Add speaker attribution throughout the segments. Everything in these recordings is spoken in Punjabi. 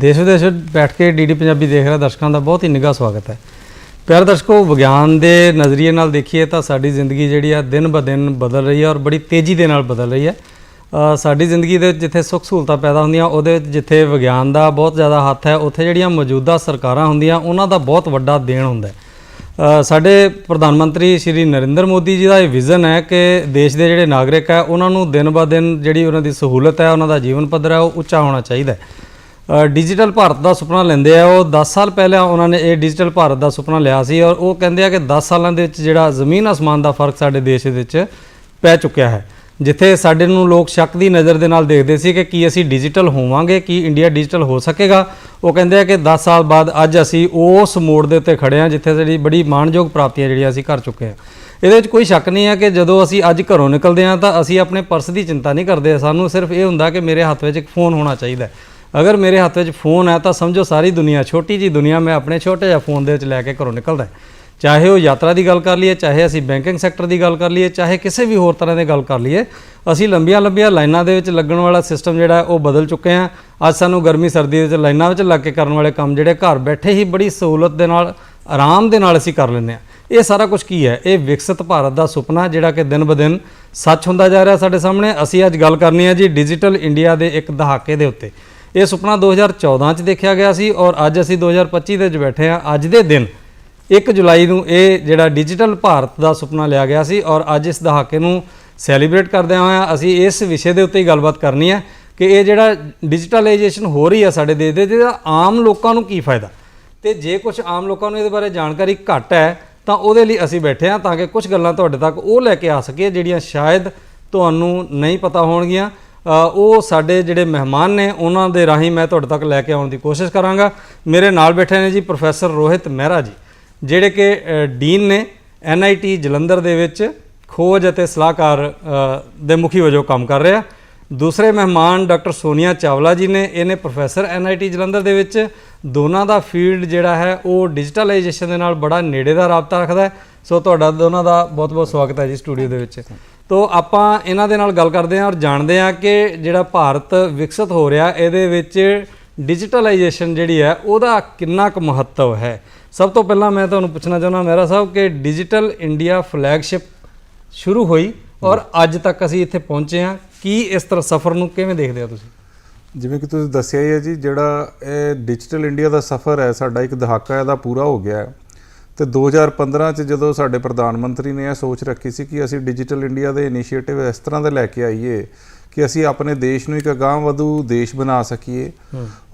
Speaker 1: ਦੇਸ਼ ਵਿਦੇਸ਼ ਬੈਠ ਕੇ ਡੀਡੀ ਪੰਜਾਬੀ ਦੇਖ ਰਿਹਾ ਦਰਸ਼ਕਾਂ ਦਾ ਬਹੁਤ ਹੀ ਨਿੱਘਾ ਸਵਾਗਤ ਹੈ। ਪਿਆਰ ਦਰਸ਼ਕੋ, ਵਿਗਿਆਨ ਦੇ ਨਜ਼ਰੀਏ ਨਾਲ ਦੇਖੀਏ ਤਾਂ ਸਾਡੀ ਜ਼ਿੰਦਗੀ ਜਿਹੜੀ ਆ ਦਿਨ ਬ ਦਿਨ ਬਦਲ ਰਹੀ ਹੈ ਔਰ ਬੜੀ ਤੇਜ਼ੀ ਦੇ ਨਾਲ ਬਦਲ ਰਹੀ ਹੈ। ਸਾਡੀ ਜ਼ਿੰਦਗੀ ਦੇ ਜਿੱਥੇ ਸੁੱਖ ਸਹੂਲਤਾਂ ਪੈਦਾ ਹੁੰਦੀਆਂ, ਉਹਦੇ ਵਿੱਚ ਜਿੱਥੇ ਵਿਗਿਆਨ ਦਾ ਬਹੁਤ ਜ਼ਿਆਦਾ ਹੱਥ ਹੈ, ਉੱਥੇ ਜਿਹੜੀਆਂ ਮੌਜੂਦਾ ਸਰਕਾਰਾਂ ਹੁੰਦੀਆਂ, ਉਹਨਾਂ ਦਾ ਬਹੁਤ ਵੱਡਾ ਦੇਣ ਹੁੰਦਾ ਹੈ। ਸਾਡੇ ਪ੍ਰਧਾਨ ਮੰਤਰੀ ਸ਼੍ਰੀ ਨਰਿੰਦਰ ਮੋਦੀ ਜੀ ਦਾ ਇਹ ਵਿਜ਼ਨ ਹੈ ਕਿ ਦੇਸ਼ ਦੇ ਜਿਹੜੇ ਨਾਗਰਿਕ ਹੈ, ਉਹਨਾਂ ਨੂੰ ਦਿਨ ਬ ਦਿਨ ਜਿਹੜੀ ਉਹਨਾਂ ਦੀ ਸਹੂਲਤ ਹੈ, ਉਹਨਾਂ ਦਾ ਜੀਵਨ ਪੱਧਰ ਹੈ, ਉਹ ਉੱਚਾ ਹੋਣਾ ਚਾਹੀਦਾ ਹੈ। ਡਿਜੀਟਲ ਭਾਰਤ ਦਾ ਸੁਪਨਾ ਲੈਂਦੇ ਆ। ਉਹ 10 ਸਾਲ ਪਹਿਲਾਂ ਉਹਨਾਂ ਨੇ ਇਹ ਡਿਜੀਟਲ ਭਾਰਤ ਦਾ ਸੁਪਨਾ ਲਿਆ ਸੀ ਔਰ ਉਹ ਕਹਿੰਦੇ ਆ ਕਿ 10 ਸਾਲਾਂ ਦੇ ਵਿੱਚ ਜਿਹੜਾ ਜ਼ਮੀਨ ਅਸਮਾਨ ਦਾ ਫ਼ਰਕ ਸਾਡੇ ਦੇਸ਼ ਦੇ ਵਿੱਚ ਪੈ ਚੁੱਕਿਆ ਹੈ। ਜਿੱਥੇ ਸਾਡੇ ਨੂੰ ਲੋਕ ਸ਼ੱਕ ਦੀ ਨਜ਼ਰ ਦੇ ਨਾਲ ਦੇਖਦੇ ਸੀ ਕਿ ਕੀ ਅਸੀਂ ਡਿਜੀਟਲ ਹੋਵਾਂਗੇ, ਕੀ ਇੰਡੀਆ ਡਿਜੀਟਲ ਹੋ ਸਕੇਗਾ। ਉਹ ਕਹਿੰਦੇ ਆ ਕਿ 10 ਸਾਲ ਬਾਅਦ ਅੱਜ ਅਸੀਂ ਉਸ ਮੋੜ ਦੇ ਉੱਤੇ ਖੜੇ ਆ ਜਿੱਥੇ ਜਿਹੜੀ ਬੜੀ ਮਾਣਯੋਗ ਪ੍ਰਾਪਤੀਆਂ ਜਿਹੜੀਆਂ ਅਸੀਂ ਕਰ ਚੁੱਕੇ ਹਾਂ। ਇਹਦੇ ਵਿੱਚ ਕੋਈ ਸ਼ੱਕ ਨਹੀਂ ਹੈ ਕਿ ਜਦੋਂ ਅਸੀਂ ਅੱਜ ਘਰੋਂ ਨਿਕਲਦੇ ਹਾਂ ਤਾਂ ਅਸੀਂ ਆਪਣੇ ਪਰਸ ਦੀ ਚਿੰਤਾ ਨਹੀਂ ਕਰਦੇ। ਸਾਨੂੰ ਸਿਰਫ ਇਹ ਹੁੰਦਾ ਕਿ ਮੇਰੇ ਹੱਥ ਵਿੱਚ ਇੱਕ ਫੋਨ ਹੋਣਾ ਚਾਹੀਦਾ ਹੈ। ਅਗਰ ਮੇਰੇ ਹੱਥ ਵਿੱਚ ਫੋਨ ਹੈ ਤਾਂ ਸਮਝੋ ਸਾਰੀ ਦੁਨੀਆ, ਛੋਟੀ ਜੀ ਦੁਨੀਆ ਮੈਂ ਆਪਣੇ ਛੋਟੇ ਜਿਹਾ ਫੋਨ ਦੇ ਵਿੱਚ ਲੈ ਕੇ ਘਰੋਂ ਨਿਕਲਦਾ ਚਾਹੇ ਉਹ ਯਾਤਰਾ ਦੀ ਗੱਲ ਕਰ ਲਈਏ, ਚਾਹੇ ਅਸੀਂ ਬੈਂਕਿੰਗ ਸੈਕਟਰ ਦੀ ਗੱਲ ਕਰ ਲਈਏ, ਚਾਹੇ ਕਿਸੇ ਵੀ ਹੋਰ ਤਰ੍ਹਾਂ ਦੀ ਗੱਲ ਕਰ ਲਈਏ, ਅਸੀਂ ਲੰਬੀਆਂ ਲੰਬੀਆਂ ਲਾਈਨਾਂ ਦੇ ਵਿੱਚ ਲੱਗਣ ਵਾਲਾ ਸਿਸਟਮ ਜਿਹੜਾ ਉਹ ਬਦਲ ਚੁੱਕੇ ਹਾਂ। ਅੱਜ ਸਾਨੂੰ ਗਰਮੀ, ਸਰਦੀ ਦੇ ਲਾਈਨਾਂ ਵਿੱਚ ਲੱਗ ਕੇ ਕਰਨ ਵਾਲੇ ਕੰਮ ਜਿਹੜੇ ਘਰ ਬੈਠੇ ਹੀ ਬੜੀ ਸਹੂਲਤ ਦੇ ਨਾਲ, ਆਰਾਮ ਦੇ ਨਾਲ ਅਸੀਂ ਕਰ ਲੈਂਦੇ ਹਾਂ। ਇਹ ਸਾਰਾ ਕੁਝ ਕੀ ਹੈ? ਇਹ ਵਿਕਸਿਤ ਭਾਰਤ ਦਾ ਸੁਪਨਾ ਜਿਹੜਾ ਕਿ ਦਿਨ ਬ ਦਿਨ ਸੱਚ ਹੁੰਦਾ ਜਾ ਰਿਹਾ ਸਾਡੇ ਸਾਹਮਣੇ। ਅਸੀਂ ਅੱਜ ਗੱਲ ਕਰਨੀ ਹੈ ਜੀ ਡਿਜੀਟਲ ਇੰਡੀਆ ਦੇ ਇੱਕ ਦਹਾਕੇ ਦੇ ਉੱਤੇ। ਇਹ ਸੁਪਨਾ 2014 ਚ ਦੇਖਿਆ ਗਿਆ ਸੀ ਔਰ ਅੱਜ ਅਸੀਂ 2025 ਦੇ ਵਿੱਚ ਬੈਠੇ ਹਾਂ। ਅੱਜ ਦੇ ਦਿਨ 1 ਜੁਲਾਈ ਨੂੰ ਇਹ ਜਿਹੜਾ ਡਿਜੀਟਲ ਭਾਰਤ ਦਾ ਸੁਪਨਾ ਲਿਆ ਗਿਆ ਸੀ ਔਰ ਅੱਜ ਇਸ ਦਹਾਕੇ ਨੂੰ ਸੈਲੀਬ੍ਰੇਟ ਕਰਦਿਆਂ ਹੋਇਆਂ ਅਸੀਂ ਇਸ ਵਿਸ਼ੇ ਦੇ ਉੱਤੇ ਹੀ ਗੱਲਬਾਤ ਕਰਨੀ ਹੈ ਕਿ ਇਹ ਜਿਹੜਾ ਡਿਜੀਟਲਾਈਜੇਸ਼ਨ ਹੋ ਰਹੀ ਹੈ ਸਾਡੇ ਦੇਸ਼ ਦੇ ਜਿਹਦਾ ਆਮ ਲੋਕਾਂ ਨੂੰ ਕੀ ਫਾਇਦਾ? ਤੇ ਜੇ ਕੁਝ ਆਮ ਲੋਕਾਂ ਨੂੰ ਇਹਦੇ ਬਾਰੇ ਜਾਣਕਾਰੀ ਘੱਟ ਹੈ, ਤਾਂ ਉਹਦੇ ਲਈ ਅਸੀਂ ਬੈਠੇ ਹਾਂ ਤਾਂ ਕਿ ਕੁਝ ਗੱਲਾਂ ਤੁਹਾਡੇ ਤੱਕ ਉਹ ਲੈ ਕੇ ਆ ਸਕੀਏ ਜਿਹੜੀਆਂ ਸ਼ਾਇਦ ਤੁਹਾਨੂੰ ਨਹੀਂ ਪਤਾ ਹੋਣਗੀਆਂ। ਉਹ ਸਾਡੇ ਜਿਹੜੇ ਮਹਿਮਾਨ ਨੇ, ਉਹਨਾਂ ਦੇ ਰਾਹੀਂ ਮੈਂ ਤੁਹਾਡੇ ਤੱਕ ਲੈ ਕੇ ਆਉਣ ਦੀ ਕੋਸ਼ਿਸ਼ ਕਰਾਂਗਾ। ਮੇਰੇ ਨਾਲ ਬੈਠੇ ਨੇ ਜੀ ਪ੍ਰੋਫੈਸਰ ਰੋਹਿਤ ਮਹਿਰਾ ਜੀ, ਜਿਹੜੇ ਕਿ ਡੀਨ ਨੇ ਐਨਆਈਟੀ ਜਲੰਧਰ ਦੇ ਵਿੱਚ ਖੋਜ ਅਤੇ ਸਲਾਹਕਾਰ ਦੇ ਮੁਖੀ ਵਜੋਂ ਕੰਮ ਕਰ ਰਹੇ। ਆ ਦੂਸਰੇ ਮਹਿਮਾਨ ਡਾਕਟਰ ਸੋਨੀਆ ਚਾਵਲਾ ਜੀ ਨੇ, ਇਹਨੇ ਪ੍ਰੋਫੈਸਰ ਐਨਆਈਟੀ ਜਲੰਧਰ ਦੇ ਵਿੱਚ ਦੋਨਾਂ ਦਾ ਫੀਲਡ ਜਿਹੜਾ ਹੈ, ਉਹ ਡਿਜੀਟਲਾਈਜੇਸ਼ਨ ਦੇ ਨਾਲ ਬੜਾ ਨੇੜੇ ਦਾ ਰਾਬਤਾ ਰੱਖਦਾ ਹੈ। ਸੋ ਤੁਹਾਡਾ ਦੋਨਾਂ ਦਾ ਬਹੁਤ-ਬਹੁਤ ਸਵਾਗਤ ਹੈ ਜੀ ਸਟੂਡੀਓ ਦੇ ਵਿੱਚ। ਤੋ ਆਪਾਂ ਇਹਨਾਂ ਦੇ ਨਾਲ ਗੱਲ ਕਰਦੇ ਹਾਂ ਔਰ ਜਾਣਦੇ ਹਾਂ ਕਿ ਜਿਹੜਾ ਭਾਰਤ ਵਿਕਸਿਤ ਹੋ ਰਿਹਾ, ਇਹਦੇ ਵਿੱਚ ਡਿਜੀਟਲਾਈਜੇਸ਼ਨ ਜਿਹੜੀ ਹੈ, ਉਹਦਾ ਕਿੰਨਾ ਕੁ ਮਹੱਤਵ ਹੈ? ਸਭ ਤੋਂ ਪਹਿਲਾਂ ਮੈਂ ਤੁਹਾਨੂੰ ਪੁੱਛਣਾ ਚਾਹੁੰਦਾ ਮਹਿਰਾ ਸਾਹਿਬ ਕਿ ਡਿਜੀਟਲ ਇੰਡੀਆ ਫਲੈਗਸ਼ਿਪ ਸ਼ੁਰੂ ਹੋਈ ਔਰ ਅੱਜ ਤੱਕ ਅਸੀਂ ਇੱਥੇ ਪਹੁੰਚੇ ਹਾਂ। ਕੀ ਇਸ ਤਰ੍ਹਾਂ ਸਫ਼ਰ ਨੂੰ ਕਿਵੇਂ ਦੇਖਦੇ ਹੋ ਤੁਸੀਂ?
Speaker 2: ਜਿਵੇਂ ਕਿ ਤੁਸੀਂ ਦੱਸਿਆ ਹੀ ਹੈ ਜੀ, ਜਿਹੜਾ ਇਹ ਡਿਜੀਟਲ ਇੰਡੀਆ ਦਾ ਸਫ਼ਰ ਹੈ, ਸਾਡਾ ਇੱਕ ਦਹਾਕਾ ਇਹਦਾ ਪੂਰਾ ਹੋ ਗਿਆ ਹੈ। ਤੇ 2015 ਚ ਜਦੋਂ ਸਾਡੇ ਪ੍ਰਧਾਨ ਮੰਤਰੀ ਨੇ ਇਹ ਸੋਚ ਰੱਖੀ ਸੀ ਕਿ ਅਸੀਂ ਡਿਜੀਟਲ ਇੰਡੀਆ ਦੇ ਇਨੀਸ਼ੀਏਟਿਵ ਇਸ ਤਰ੍ਹਾਂ ਦੇ ਲੈ ਕੇ ਆਈਏ ਕਿ ਅਸੀਂ ਆਪਣੇ ਦੇਸ਼ ਨੂੰ ਇੱਕ ਅਗਾਂਹ ਵਧੂ ਦੇਸ਼ ਬਣਾ ਸਕੀਏ।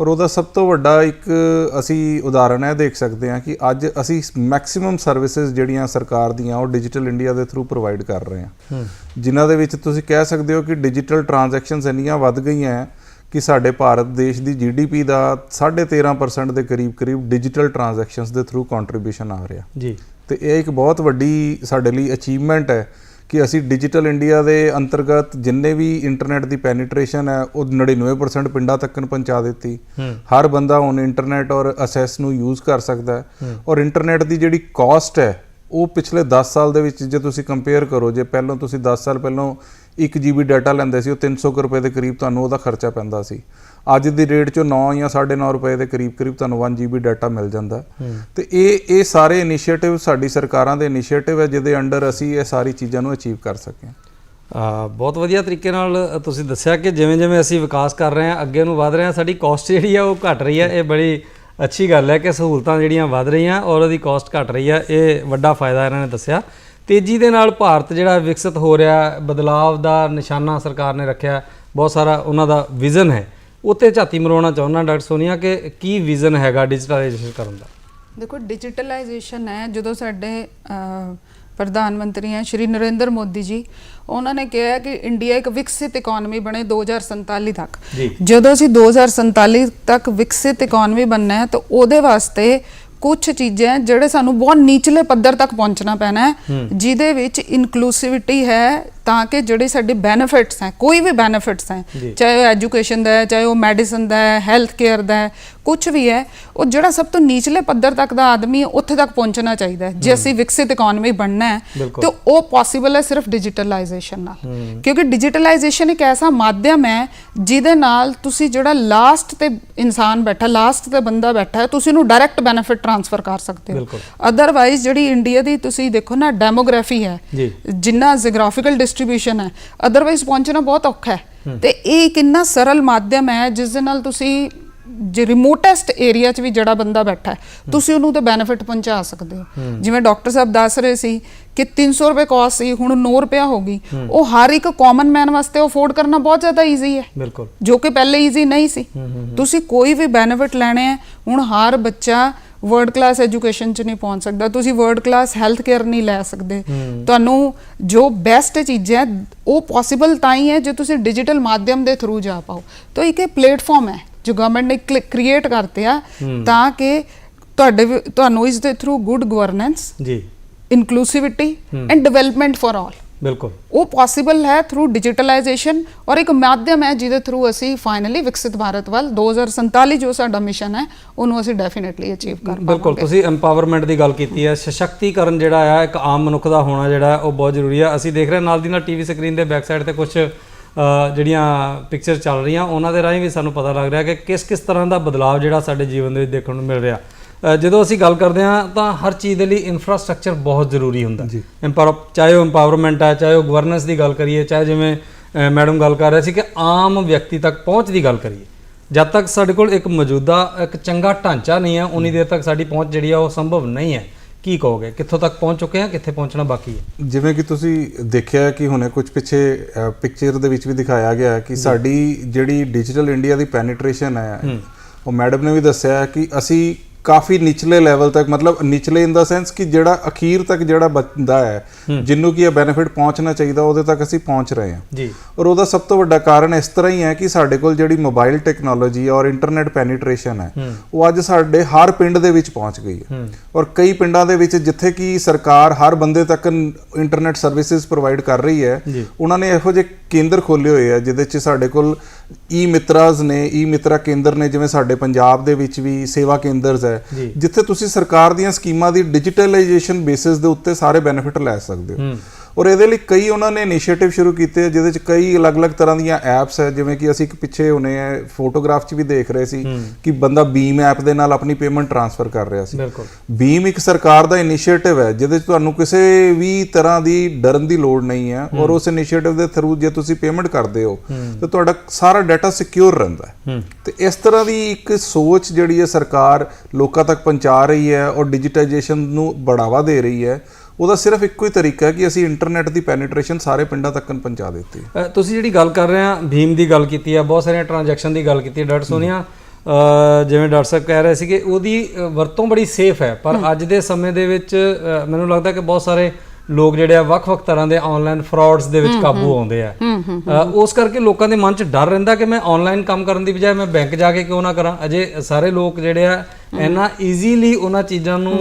Speaker 2: ਔਰ ਉਹਦਾ ਸਭ ਤੋਂ ਵੱਡਾ ਇੱਕ ਅਸੀਂ ਉਦਾਹਰਣ ਹੈ ਦੇਖ ਸਕਦੇ ਹਾਂ ਕਿ ਅੱਜ ਅਸੀਂ ਮੈਕਸਿਮਮ ਸਰਵਿਸਿਜ਼ ਜਿਹੜੀਆਂ ਸਰਕਾਰ ਦੀਆਂ ਉਹ ਡਿਜੀਟਲ ਇੰਡੀਆ ਦੇ ਥਰੂ ਪ੍ਰੋਵਾਈਡ ਕਰ ਰਹੇ ਹਾਂ। ਜਿਨ੍ਹਾਂ ਦੇ ਵਿੱਚ ਤੁਸੀਂ ਕਹਿ ਸਕਦੇ ਹੋ ਕਿ ਡਿਜੀਟਲ ਟ੍ਰਾਂਜੈਕਸ਼ਨਸ ਇੰਨੀਆਂ ਵੱਧ ਗਈਆਂ ਹੈ ਕਿ ਸਾਡੇ ਭਾਰਤ ਦੇਸ਼ ਦੀ ਜੀਡੀਪੀ ਦਾ 13.5% ਦੇ ਕਰੀਬ ਕਰੀਬ ਡਿਜੀਟਲ ਟ੍ਰਾਂਜੈਕਸ਼ਨਸ ਦੇ ਥਰੂ ਕੰਟਰੀਬਿਊਸ਼ਨ ਆ ਰਿਹਾ।
Speaker 1: ਜੀ।
Speaker 2: ਤੇ ਇਹ ਇੱਕ ਬਹੁਤ ਵੱਡੀ ਸਾਡੇ ਲਈ ਅਚੀਵਮੈਂਟ ਹੈ ਕਿ ਅਸੀਂ ਡਿਜੀਟਲ ਇੰਡੀਆ ਦੇ ਅੰਤਰਗਤ ਜਿੰਨੇ ਵੀ ਇੰਟਰਨੈਟ ਦੀ ਪੈਨੀਟ੍ਰੇਸ਼ਨ ਹੈ ਉਹ 99% ਪਿੰਡਾਂ ਤੱਕ ਪਹੁੰਚਾ ਦਿੱਤੀ। ਹਰ ਬੰਦਾ ਹੁਣ ਇੰਟਰਨੈਟ ਔਰ ਅਸੈਸ ਨੂੰ ਯੂਜ਼ ਕਰ ਸਕਦਾ ਹੈ। ਔਰ ਇੰਟਰਨੈਟ ਦੀ ਜਿਹੜੀ ਕਾਸਟ ਹੈ ਉਹ ਪਿਛਲੇ 10 ਸਾਲ ਦੇ ਵਿੱਚ ਜੇ ਤੁਸੀਂ ਕੰਪੇਅਰ ਕਰੋ ਜੇ ਪਹਿਲਾਂ ਤੁਸੀਂ 10 ਸਾਲ ਪਹਿਲਾਂ 1 GB ਡਾਟਾ ਲੈਂਦੇ ਸੀ ਉਹ 300 ਕੁ ਰੁਪਏ ਦੇ ਕਰੀਬ ਤੁਹਾਨੂੰ ਉਹਦਾ ਖਰਚਾ ਪੈਂਦਾ ਸੀ। ਅੱਜ ਦੀ ਰੇਟ ਚੋਂ 9 ਜਾਂ 9.5 ਰੁਪਏ ਦੇ ਕਰੀਬ ਕਰੀਬ ਤੁਹਾਨੂੰ 1 GB ਡਾਟਾ ਮਿਲ ਜਾਂਦਾ। ਤੇ ਇਹ ਇਹ ਸਾਰੇ ਇਨੀਸ਼ੀਏਟਿਵ ਸਾਡੀ ਸਰਕਾਰਾਂ ਦੇ ਇਨੀਸ਼ੀਏਟਿਵ ਹੈ ਜਿਹਦੇ ਅੰਡਰ ਅਸੀਂ ਇਹ ਸਾਰੀ ਚੀਜ਼ਾਂ ਨੂੰ ਅਚੀਵ ਕਰ ਸਕੇ।
Speaker 1: ਬਹੁਤ ਵਧੀਆ ਤਰੀਕੇ ਨਾਲ ਤੁਸੀਂ ਦੱਸਿਆ ਕਿ ਜਿਵੇਂ ਜਿਵੇਂ ਅਸੀਂ ਵਿਕਾਸ ਕਰ ਰਹੇ ਹਾਂ ਅੱਗੇ ਨੂੰ ਵਧ ਰਹੇ ਹਾਂ ਸਾਡੀ ਕਾਸਟ ਜਿਹੜੀ ਆ ਉਹ ਘਟ ਰਹੀ ਹੈ ਇਹ ਬੜੀ ਅੱਛੀ ਗੱਲ ਹੈ ਕਿ ਸਹੂਲਤਾਂ ਜਿਹੜੀਆਂ ਵਧ ਰਹੀਆਂ ਔਰ ਉਹਦੀ ਕਾਸਟ ਘਟ ਰਹੀ ਹੈ ਇਹ ਵੱਡਾ ਫਾਇਦਾ ਇਹਨਾਂ ਨੇ ਦੱਸਿਆ। ਤੇਜ਼ੀ ਦੇ ਨਾਲ ਭਾਰਤ ਜਿਹੜਾ ਵਿਕਸਿਤ ਹੋ ਰਿਹਾ ਬਦਲਾਵ ਦਾ ਨਿਸ਼ਾਨਾ ਸਰਕਾਰ ਨੇ ਰੱਖਿਆ ਬਹੁਤ ਸਾਰਾ ਉਹਨਾਂ ਦਾ ਵਿਜ਼ਨ ਹੈ। ਉੱਤੇ ਝਾਤੀ ਮਰਵਾਉਣਾ ਚਾਹੁੰਦਾ ਡਾਕਟਰ ਸੋਨੀਆ ਕਿ ਕੀ ਵਿਜ਼ਨ ਹੈਗਾ ਡਿਜੀਟਲਾਈਜੇਸ਼ਨ ਕਰਨ ਦਾ?
Speaker 3: ਦੇਖੋ ਡਿਜੀਟਲਾਈਜੇਸ਼ਨ ਹੈ ਜਦੋਂ ਸਾਡੇ ਪ੍ਰਧਾਨ ਮੰਤਰੀ ਹੈ ਸ਼੍ਰੀ ਨਰਿੰਦਰ ਮੋਦੀ ਜੀ ਉਹਨਾਂ ਨੇ ਕਿਹਾ ਕਿ ਇੰਡੀਆ ਇੱਕ ਵਿਕਸਿਤ ਇਕਨੋਮੀ ਬਣੇ 2047 ਤੱਕ। ਜਦੋਂ ਅਸੀਂ 2047 ਤੱਕ ਵਿਕਸਿਤ ਇਕਨੋਮੀ ਬਣਨਾ ਹੈ ਤਾਂ ਉਹਦੇ ਵਾਸਤੇ ਕੁਝ ਚੀਜ਼ਾਂ ਜਿਹੜੇ ਸਾਨੂੰ ਬਹੁਤ ਨੀਚਲੇ ਪੱਧਰ ਤੱਕ ਪਹੁੰਚਣਾ ਪੈਣਾ ਹੈ ਜਿਹਦੇ ਵਿੱਚ ਇਨਕਲੂਸਿਵਿਟੀ ਹੈ ਤਾਂ ਕਿ ਜਿਹੜੇ ਸਾਡੇ ਬੈਨੀਫਿਟਸ ਹੈ ਕੋਈ ਵੀ ਬੈਨੀਫਿਟਸ ਹੈ। ਚਾਹੇ ਉਹ ਐਜੂਕੇਸ਼ਨ ਦਾ ਹੈ ਚਾਹੇ ਉਹ ਮੈਡੀਸਨ ਦਾ ਹੈ ਹੈਲਥ ਕੇਅਰ ਦਾ ਹੈ ਕੁਝ ਵੀ ਹੈ ਉਹ ਜਿਹੜਾ ਸਭ ਤੋਂ ਨੀਚਲੇ ਪੱਧਰ ਤੱਕ ਦਾ ਆਦਮੀ ਹੈ ਉੱਥੇ ਤੱਕ ਪਹੁੰਚਣਾ ਚਾਹੀਦਾ ਹੈ। ਜੇ ਅਸੀਂ ਵਿਕਸਿਤ ਇਕਨੋਮੀ ਬਣਨਾ ਹੈ। ਤੇ ਉਹ ਪੋਸੀਬਲ ਹੈ ਸਿਰਫ ਡਿਜੀਟਲਾਈਜੇਸ਼ਨ ਨਾਲ। ਕਿਉਂਕਿ ਡਿਜੀਟਲਾਈਜੇਸ਼ਨ ਇੱਕ ਐਸਾ ਮਾਧਿਅਮ ਹੈ ਜਿਹਦੇ ਨਾਲ ਤੁਸੀਂ ਜਿਹੜਾ ਲਾਸਟ ਤੇ ਇਨਸਾਨ ਬੈਠਾ ਲਾਸਟ ਤੇ ਬੰਦਾ ਬੈਠਾ ਹੈ ਤੁਸੀਂ ਉਹਨੂੰ ਡਾਇਰੈਕਟ ਬੈਨੀਫਿਟ ਟ੍ਰਾਂਸਫਰ ਕਰ ਸਕਦੇ ਹੋ। ਅਦਰਵਾਈਜ਼ ਜਿਹੜੀ ਇੰਡੀਆ ਦੀ ਤੁਸੀਂ ਦੇਖੋ ਨਾ ਡੈਮੋਗ੍ਰਾਫੀ ਹੈ। ਜਿੰਨਾ ਜੀਓਗ੍ਰਾਫੀਕਲ ਡਿਸਟ੍ਰੀਬਿਊਸ਼ਨ ਹੈ ਅਦਰਵਾਈਜ਼ ਪਹੁੰਚਣਾ ਬਹੁਤ ਔਖਾ ਹੈ। ਤੇ ਇਹ ਇੱਕ ਇੰਨਾ ਸਰਲ ਮਾਧਿਅਮ ਹੈ ਜਿਸ ਦੇ ਨਾਲ ਤੁਸੀਂ ਜੇ ਰਿਮੋਟੈਸਟ ਏਰੀਆ 'ਚ ਵੀ ਜਿਹੜਾ ਬੰਦਾ ਬੈਠਾ ਹੈ ਤੁਸੀਂ ਉਹਨੂੰ ਤੇ ਬੈਨੀਫਿਟ ਪਹੁੰਚਾ ਸਕਦੇ ਹੋ। ਜਿਵੇਂ ਡਾਕਟਰ ਸਾਹਿਬ ਦੱਸ ਰਹੇ ਸੀ ਕਿ 300 ਰੁਪਏ ਕਾਸਟ ਸੀ ਹੁਣ 9 ਰੁਪਏ ਹੋ ਗਈ। ਉਹ ਹਰ ਇੱਕ ਕਾਮਨ ਮੈਨ ਵਾਸਤੇ ਅਫੋਰਡ ਕਰਨਾ ਬਹੁਤ ਜ਼ਿਆਦਾ ਈਜ਼ੀ ਹੈ।
Speaker 1: ਬਿਲਕੁਲ।
Speaker 3: ਜੋ ਕਿ ਪਹਿਲੇ ਈਜ਼ੀ ਨਹੀਂ ਸੀ। ਤੁਸੀਂ ਕੋਈ ਵੀ ਬੈਨੀਫਿਟ ਲੈਣੇ ਹੈ ਹੁਣ ਹਰ ਬੱਚਾ ਵਰਲਡ ਕਲਾਸ ਐਜੂਕੇਸ਼ਨ ਚ ਨਹੀਂ ਪਹੁੰਚ ਸਕਦਾ। ਤੁਸੀਂ ਵਰਲਡ ਕਲਾਸ ਹੈਲਥ ਕੇਅਰ ਨਹੀਂ ਲੈ ਸਕਦੇ। ਤੁਹਾਨੂੰ ਜੋ ਬੈਸਟ ਚੀਜ਼ਾਂ ਉਹ ਪੋਸੀਬਲ ਤਾਂ ਹੀ ਹੈ ਜੇ ਤੁਸੀਂ ਡਿਜੀਟਲ ਮਾਧਿਅਮ ਦੇ ਥਰੂ ਜਾ ਪਾਓ। ਤਾਂ ਇੱਕ ਇਹ ਪਲੇਟਫਾਰਮ ਹੈ। ਜੋ ਗਵਰਨਮੈਂਟ ਨੇ ਕ੍ਰੀਏਟ ਕਰਤੇ ਆ ਤਾਂ ਕਿ ਤੁਹਾਡੇ ਤੁਹਾਨੂੰ ਇਸ ਦੇ ਥਰੂ ਗੁੱਡ ਗਵਰਨੈਂਸ
Speaker 1: ਜੀ।
Speaker 3: Inclusivity and development for all
Speaker 1: ਬਿਲਕੁਲ।
Speaker 3: ਉਹ ਪੋਸੀਬਲ ਹੈ ਥਰੂ ਡਿਜੀਟਲਾਈਜੇਸ਼ਨ ਔਰ ਇੱਕ ਮਾਧਿਅਮ ਹੈ ਜਿਹਦੇ ਥਰੂ ਅਸੀਂ ਫਾਈਨਲੀ ਵਿਕਸਿਤ ਭਾਰਤ ਵੱਲ 2047 ਜੋ ਸਾਡਾ ਮਿਸ਼ਨ ਹੈ ਉਹਨੂੰ ਅਸੀਂ ਡੈਫੀਨਿਟਲੀ ਅਚੀਵ ਕਰ
Speaker 1: ਬਿਲਕੁਲ
Speaker 3: ਪਾਵਾਂਗੇ
Speaker 1: ਤੁਸੀਂ ਐਮਪਾਵਰਮੈਂਟ ਦੀ ਗੱਲ ਕੀਤੀ ਹੈ। ਸਸ਼ਕਤੀਕਰਨ ਜਿਹੜਾ ਆ ਇੱਕ ਆਮ ਮਨੁੱਖ ਦਾ ਹੋਣਾ ਜਿਹੜਾ ਉਹ ਬਹੁਤ ਜ਼ਰੂਰੀ ਹੈ। ਅਸੀਂ ਦੇਖ ਰਹੇ ਨਾਲ ਦੀ ਨਾਲ ਟੀਵੀ ਸਕਰੀਨ ਦੇ ਬੈਕ ਸਾਈਡ ਤੇ ਕੁਝ ਜਿਹੜੀਆਂ ਪਿਕਚਰ ਚੱਲ ਰਹੀਆਂ ਉਹਨਾਂ ਦੇ ਰਾਹੀਂ ਵੀ ਸਾਨੂੰ ਪਤਾ ਲੱਗ ਰਿਹਾ ਕਿ ਕਿਸ ਕਿਸ ਤਰ੍ਹਾਂ ਦਾ ਬਦਲਾਅ ਜਿਹੜਾ ਸਾਡੇ ਜੀਵਨ ਦੇ ਵਿੱਚ ਦੇਖਣ ਨੂੰ ਮਿਲ ਰਿਹਾ। ਜਦੋਂ ਅਸੀਂ ਗੱਲ ਕਰਦੇ ਹਾਂ ਤਾਂ ਹਰ ਚੀਜ਼ ਦੇ ਲਈ ਇਨਫਰਾਸਟ੍ਰਕਚਰ ਬਹੁਤ ਜ਼ਰੂਰੀ ਹੁੰਦਾ। ਐਮਪਾਵਰ ਚਾਹੇ ਉਹ ਐਮਪਾਵਰਮੈਂਟ ਹੈ ਚਾਹੇ ਉਹ ਗਵਰਨੈਂਸ ਦੀ ਗੱਲ ਕਰੀਏ ਚਾਹੇ ਜਿਵੇਂ ਮੈਡਮ ਗੱਲ ਕਰ ਰਹੇ ਸੀ ਕਿ ਆਮ ਵਿਅਕਤੀ ਤੱਕ ਪਹੁੰਚ ਦੀ ਗੱਲ ਕਰੀਏ। ਜਦ ਤੱਕ ਸਾਡੇ ਕੋਲ ਇੱਕ ਮੌਜੂਦਾ ਇੱਕ ਚੰਗਾ ਢਾਂਚਾ ਨਹੀਂ ਹੈ ਉਨੀ ਦੇਰ ਤੱਕ ਸਾਡੀ ਪਹੁੰਚ ਜਿਹੜੀ ਆ ਉਹ ਸੰਭਵ ਨਹੀਂ ਹੈ। ਕੀ ਕਹੋਗੇ? ਕਿੱਥੋਂ ਤੱਕ ਪਹੁੰਚ ਚੁੱਕੇ ਹਾਂ ਕਿੱਥੇ ਪਹੁੰਚਣਾ ਬਾਕੀ ਹੈ?
Speaker 2: ਜਿਵੇਂ ਕਿ ਤੁਸੀਂ ਦੇਖਿਆ ਕਿ ਹੁਣੇ ਕੁਝ ਪਿੱਛੇ ਪਿਕਚਰ ਦੇ ਵਿੱਚ ਵੀ ਦਿਖਾਇਆ ਗਿਆ ਹੈ ਕਿ ਸਾਡੀ ਜਿਹੜੀ ਡਿਜੀਟਲ ਇੰਡੀਆ ਦੀ ਪੈਨੀਟ੍ਰੇਸ਼ਨ ਹੈ ਉਹ ਮੈਡਮ ਨੇ ਵੀ ਦੱਸਿਆ ਹੈ ਕਿ ਅਸੀਂ ਕਾਫੀ ਨਿਚਲੇ ਲੈਵਲ ਤੱਕ ਮਤਲਬ ਨਿਚਲੇ ਇਨ ਦਾ ਸੈਂਸ ਕਿ ਜਿਹੜਾ ਅਖੀਰ ਤੱਕ ਜਿਹੜਾ ਬੰਦਾ ਹੈ ਜਿੰਨੂੰ ਕੀ ਇਹ ਬੈਨੀਫਿਟ ਪਹੁੰਚਣਾ ਚਾਹੀਦਾ ਉਹਦੇ ਤੱਕ ਅਸੀਂ ਪਹੁੰਚ ਰਹੇ ਹਾਂ।
Speaker 1: ਜੀ।
Speaker 2: ਔਰ ਉਹਦਾ ਸਭ ਤੋਂ ਵੱਡਾ ਕਾਰਨ ਇਸ ਤਰ੍ਹਾਂ ਹੀ ਹੈ ਕਿ ਸਾਡੇ ਕੋਲ ਜਿਹੜੀ ਮੋਬਾਈਲ ਟੈਕਨੋਲੋਜੀ ਔਰ ਇੰਟਰਨੈਟ ਪੈਨੀਟ੍ਰੇਸ਼ਨ ਹੈ ਉਹ ਅੱਜ ਸਾਡੇ ਹਰ ਪਿੰਡ ਦੇ ਵਿੱਚ ਪਹੁੰਚ ਗਈ ਹੈ। ਔਰ ਕਈ ਪਿੰਡਾਂ ਦੇ ਵਿੱਚ ਜਿੱਥੇ ਕਿ ਸਰਕਾਰ ਹਰ ਬੰਦੇ ਤੱਕ ਇੰਟਰਨੈਟ ਸਰਵਿਸਿਜ਼ ਪ੍ਰੋਵਾਈਡ ਕਰ ਰਹੀ ਹੈ। ਉਹਨਾਂ ਨੇ ਇਹੋ ਜਿਹੇ ਕੇਂਦਰ ਖੋਲੇ ਹੋਏ ਆ ਜਿਹਦੇ 'ਚ ਸਾਡੇ ਕੋਲ ਈ ਮਿਤਰਾਜ਼ ਨੇ ਈ ਮਿਤਰਾ ਕੇਂਦਰ ਨੇ ਜਿਵੇਂ ਸਾਡੇ ਪੰਜਾਬ ਦੇ ਵਿੱਚ ਵੀ ਸੇਵਾ ਕੇਂਦਰਸ ਹੈ। ਜਿੱਥੇ ਤੁਸੀਂ ਸਰਕਾਰ ਦੀਆਂ ਸਕੀਮਾਂ ਦੀ ਡਿਜੀਟਲਾਈਜੇਸ਼ਨ ਬੇਸਿਸ ਦੇ ਉੱਤੇ ਸਾਰੇ ਬੈਨੀਫਿਟ ਲੈ ਸਕਦੇ ਹੋ ਔਰ ਇਹਦੇ ਲਈ ਕਈ ਉਹਨਾਂ ਨੇ ਇਨੀਸ਼ੀਏਟਿਵ ਸ਼ੁਰੂ ਕੀਤੇ ਆ, ਜਿਹਦੇ 'ਚ ਕਈ ਅਲੱਗ-ਅਲੱਗ ਤਰ੍ਹਾਂ ਦੀਆਂ ਐਪਸ ਹੈ ਜਿਵੇਂ ਕਿ ਅਸੀਂ ਇੱਕ ਪਿੱਛੇ ਹੁਣੇ ਫੋਟੋਗ੍ਰਾਫ 'ਚ ਵੀ ਦੇਖ ਰਹੇ ਸੀ ਕਿ ਬੰਦਾ ਬੀਮ ਐਪ ਦੇ ਨਾਲ ਆਪਣੀ ਪੇਮੈਂਟ ਟ੍ਰਾਂਸਫਰ ਕਰ ਰਿਹਾ ਸੀ। ਬੀਮ ਇੱਕ ਸਰਕਾਰ ਦਾ ਇਨੀਸ਼ੀਏਟਿਵ ਹੈ ਜਿਹਦੇ 'ਚ ਤੁਹਾਨੂੰ ਕਿਸੇ ਵੀ ਤਰ੍ਹਾਂ ਦੀ ਡਰਨ ਦੀ ਲੋੜ ਨਹੀਂ ਹੈ ਔਰ ਉਸ ਇਨੀਸ਼ੀਏਟਿਵ ਦੇ ਥਰੂ ਜੇ ਤੁਸੀਂ ਪੇਮੈਂਟ ਕਰਦੇ ਹੋ ਤਾਂ ਤੁਹਾਡਾ ਸਾਰਾ ਡਾਟਾ ਸਿਕਿਉਰ ਰਹਿੰਦਾ ਹੈ। ਤੇ ਇਸ ਤਰ੍ਹਾਂ ਦੀ ਇੱਕ ਸੋਚ ਜਿਹੜੀ ਹੈ ਸਰਕਾਰ ਲੋਕਾਂ ਤੱਕ ਪਹੁੰਚਾ ਰਹੀ ਹੈ ਔਰ ਡਿਜੀਟਾਈਜੇਸ਼ਨ ਨੂੰ ਬੜਾਵਾ ਦੇ ਰਹੀ ਹੈ ਉਹਦਾ ਸਿਰਫ ਇੱਕੋ ਹੀ ਤਰੀਕਾ ਹੈ ਕਿ ਅਸੀਂ ਇੰਟਰਨੈਟ ਦੀ ਪੈਨੀਟ੍ਰੇਸ਼ਨ ਸਾਰੇ ਪਿੰਡਾਂ ਤੱਕ ਪਹੁੰਚਾ ਦਿੱਤੀ
Speaker 1: ਤੁਸੀਂ ਜਿਹੜੀ ਗੱਲ ਕਰ ਰਹੇ ਆ ਭੀਮ ਦੀ ਗੱਲ ਕੀਤੀ ਆ ਬਹੁਤ ਸਾਰੀਆਂ ਟ੍ਰਾਂਜੈਕਸ਼ਨ ਦੀ ਗੱਲ ਕੀਤੀ ਡਾਕਟਰ ਸੋਨੀਆ। ਜਿਵੇਂ ਡਾਕਟਰ ਸਾਹਿਬ ਕਹਿ ਰਹੇ ਸੀ ਕਿ ਉਹਦੀ ਵਰਤੋਂ ਬੜੀ ਸੇਫ ਹੈ ਪਰ ਅੱਜ ਦੇ ਸਮੇਂ ਦੇ ਵਿੱਚ ਮੈਨੂੰ ਲੱਗਦਾ ਕਿ ਬਹੁਤ ਸਾਰੇ ਲੋਕ ਜਿਹੜੇ ਆ ਵੱਖ-ਵੱਖ ਤਰ੍ਹਾਂ ਦੇ ਆਨਲਾਈਨ ਫਰਾਡਸ ਦੇ ਵਿੱਚ ਕਾਬੂ ਆਉਂਦੇ ਆ। ਉਸ ਕਰਕੇ ਲੋਕਾਂ ਦੇ ਮਨ 'ਚ ਡਰ ਰਹਿੰਦਾ ਕਿ ਮੈਂ ਆਨਲਾਈਨ ਕੰਮ ਕਰਨ ਦੀ ਬਜਾਏ ਮੈਂ ਬੈਂਕ ਜਾ ਕੇ ਕਿਉਂ ਨਾ ਕਰਾਂ। ਅਜੇ ਸਾਰੇ ਲੋਕ ਜਿਹੜੇ ਆ ਇੰਨਾ ਈਜ਼ੀਲੀ ਉਹਨਾਂ ਚੀਜ਼ਾਂ ਨੂੰ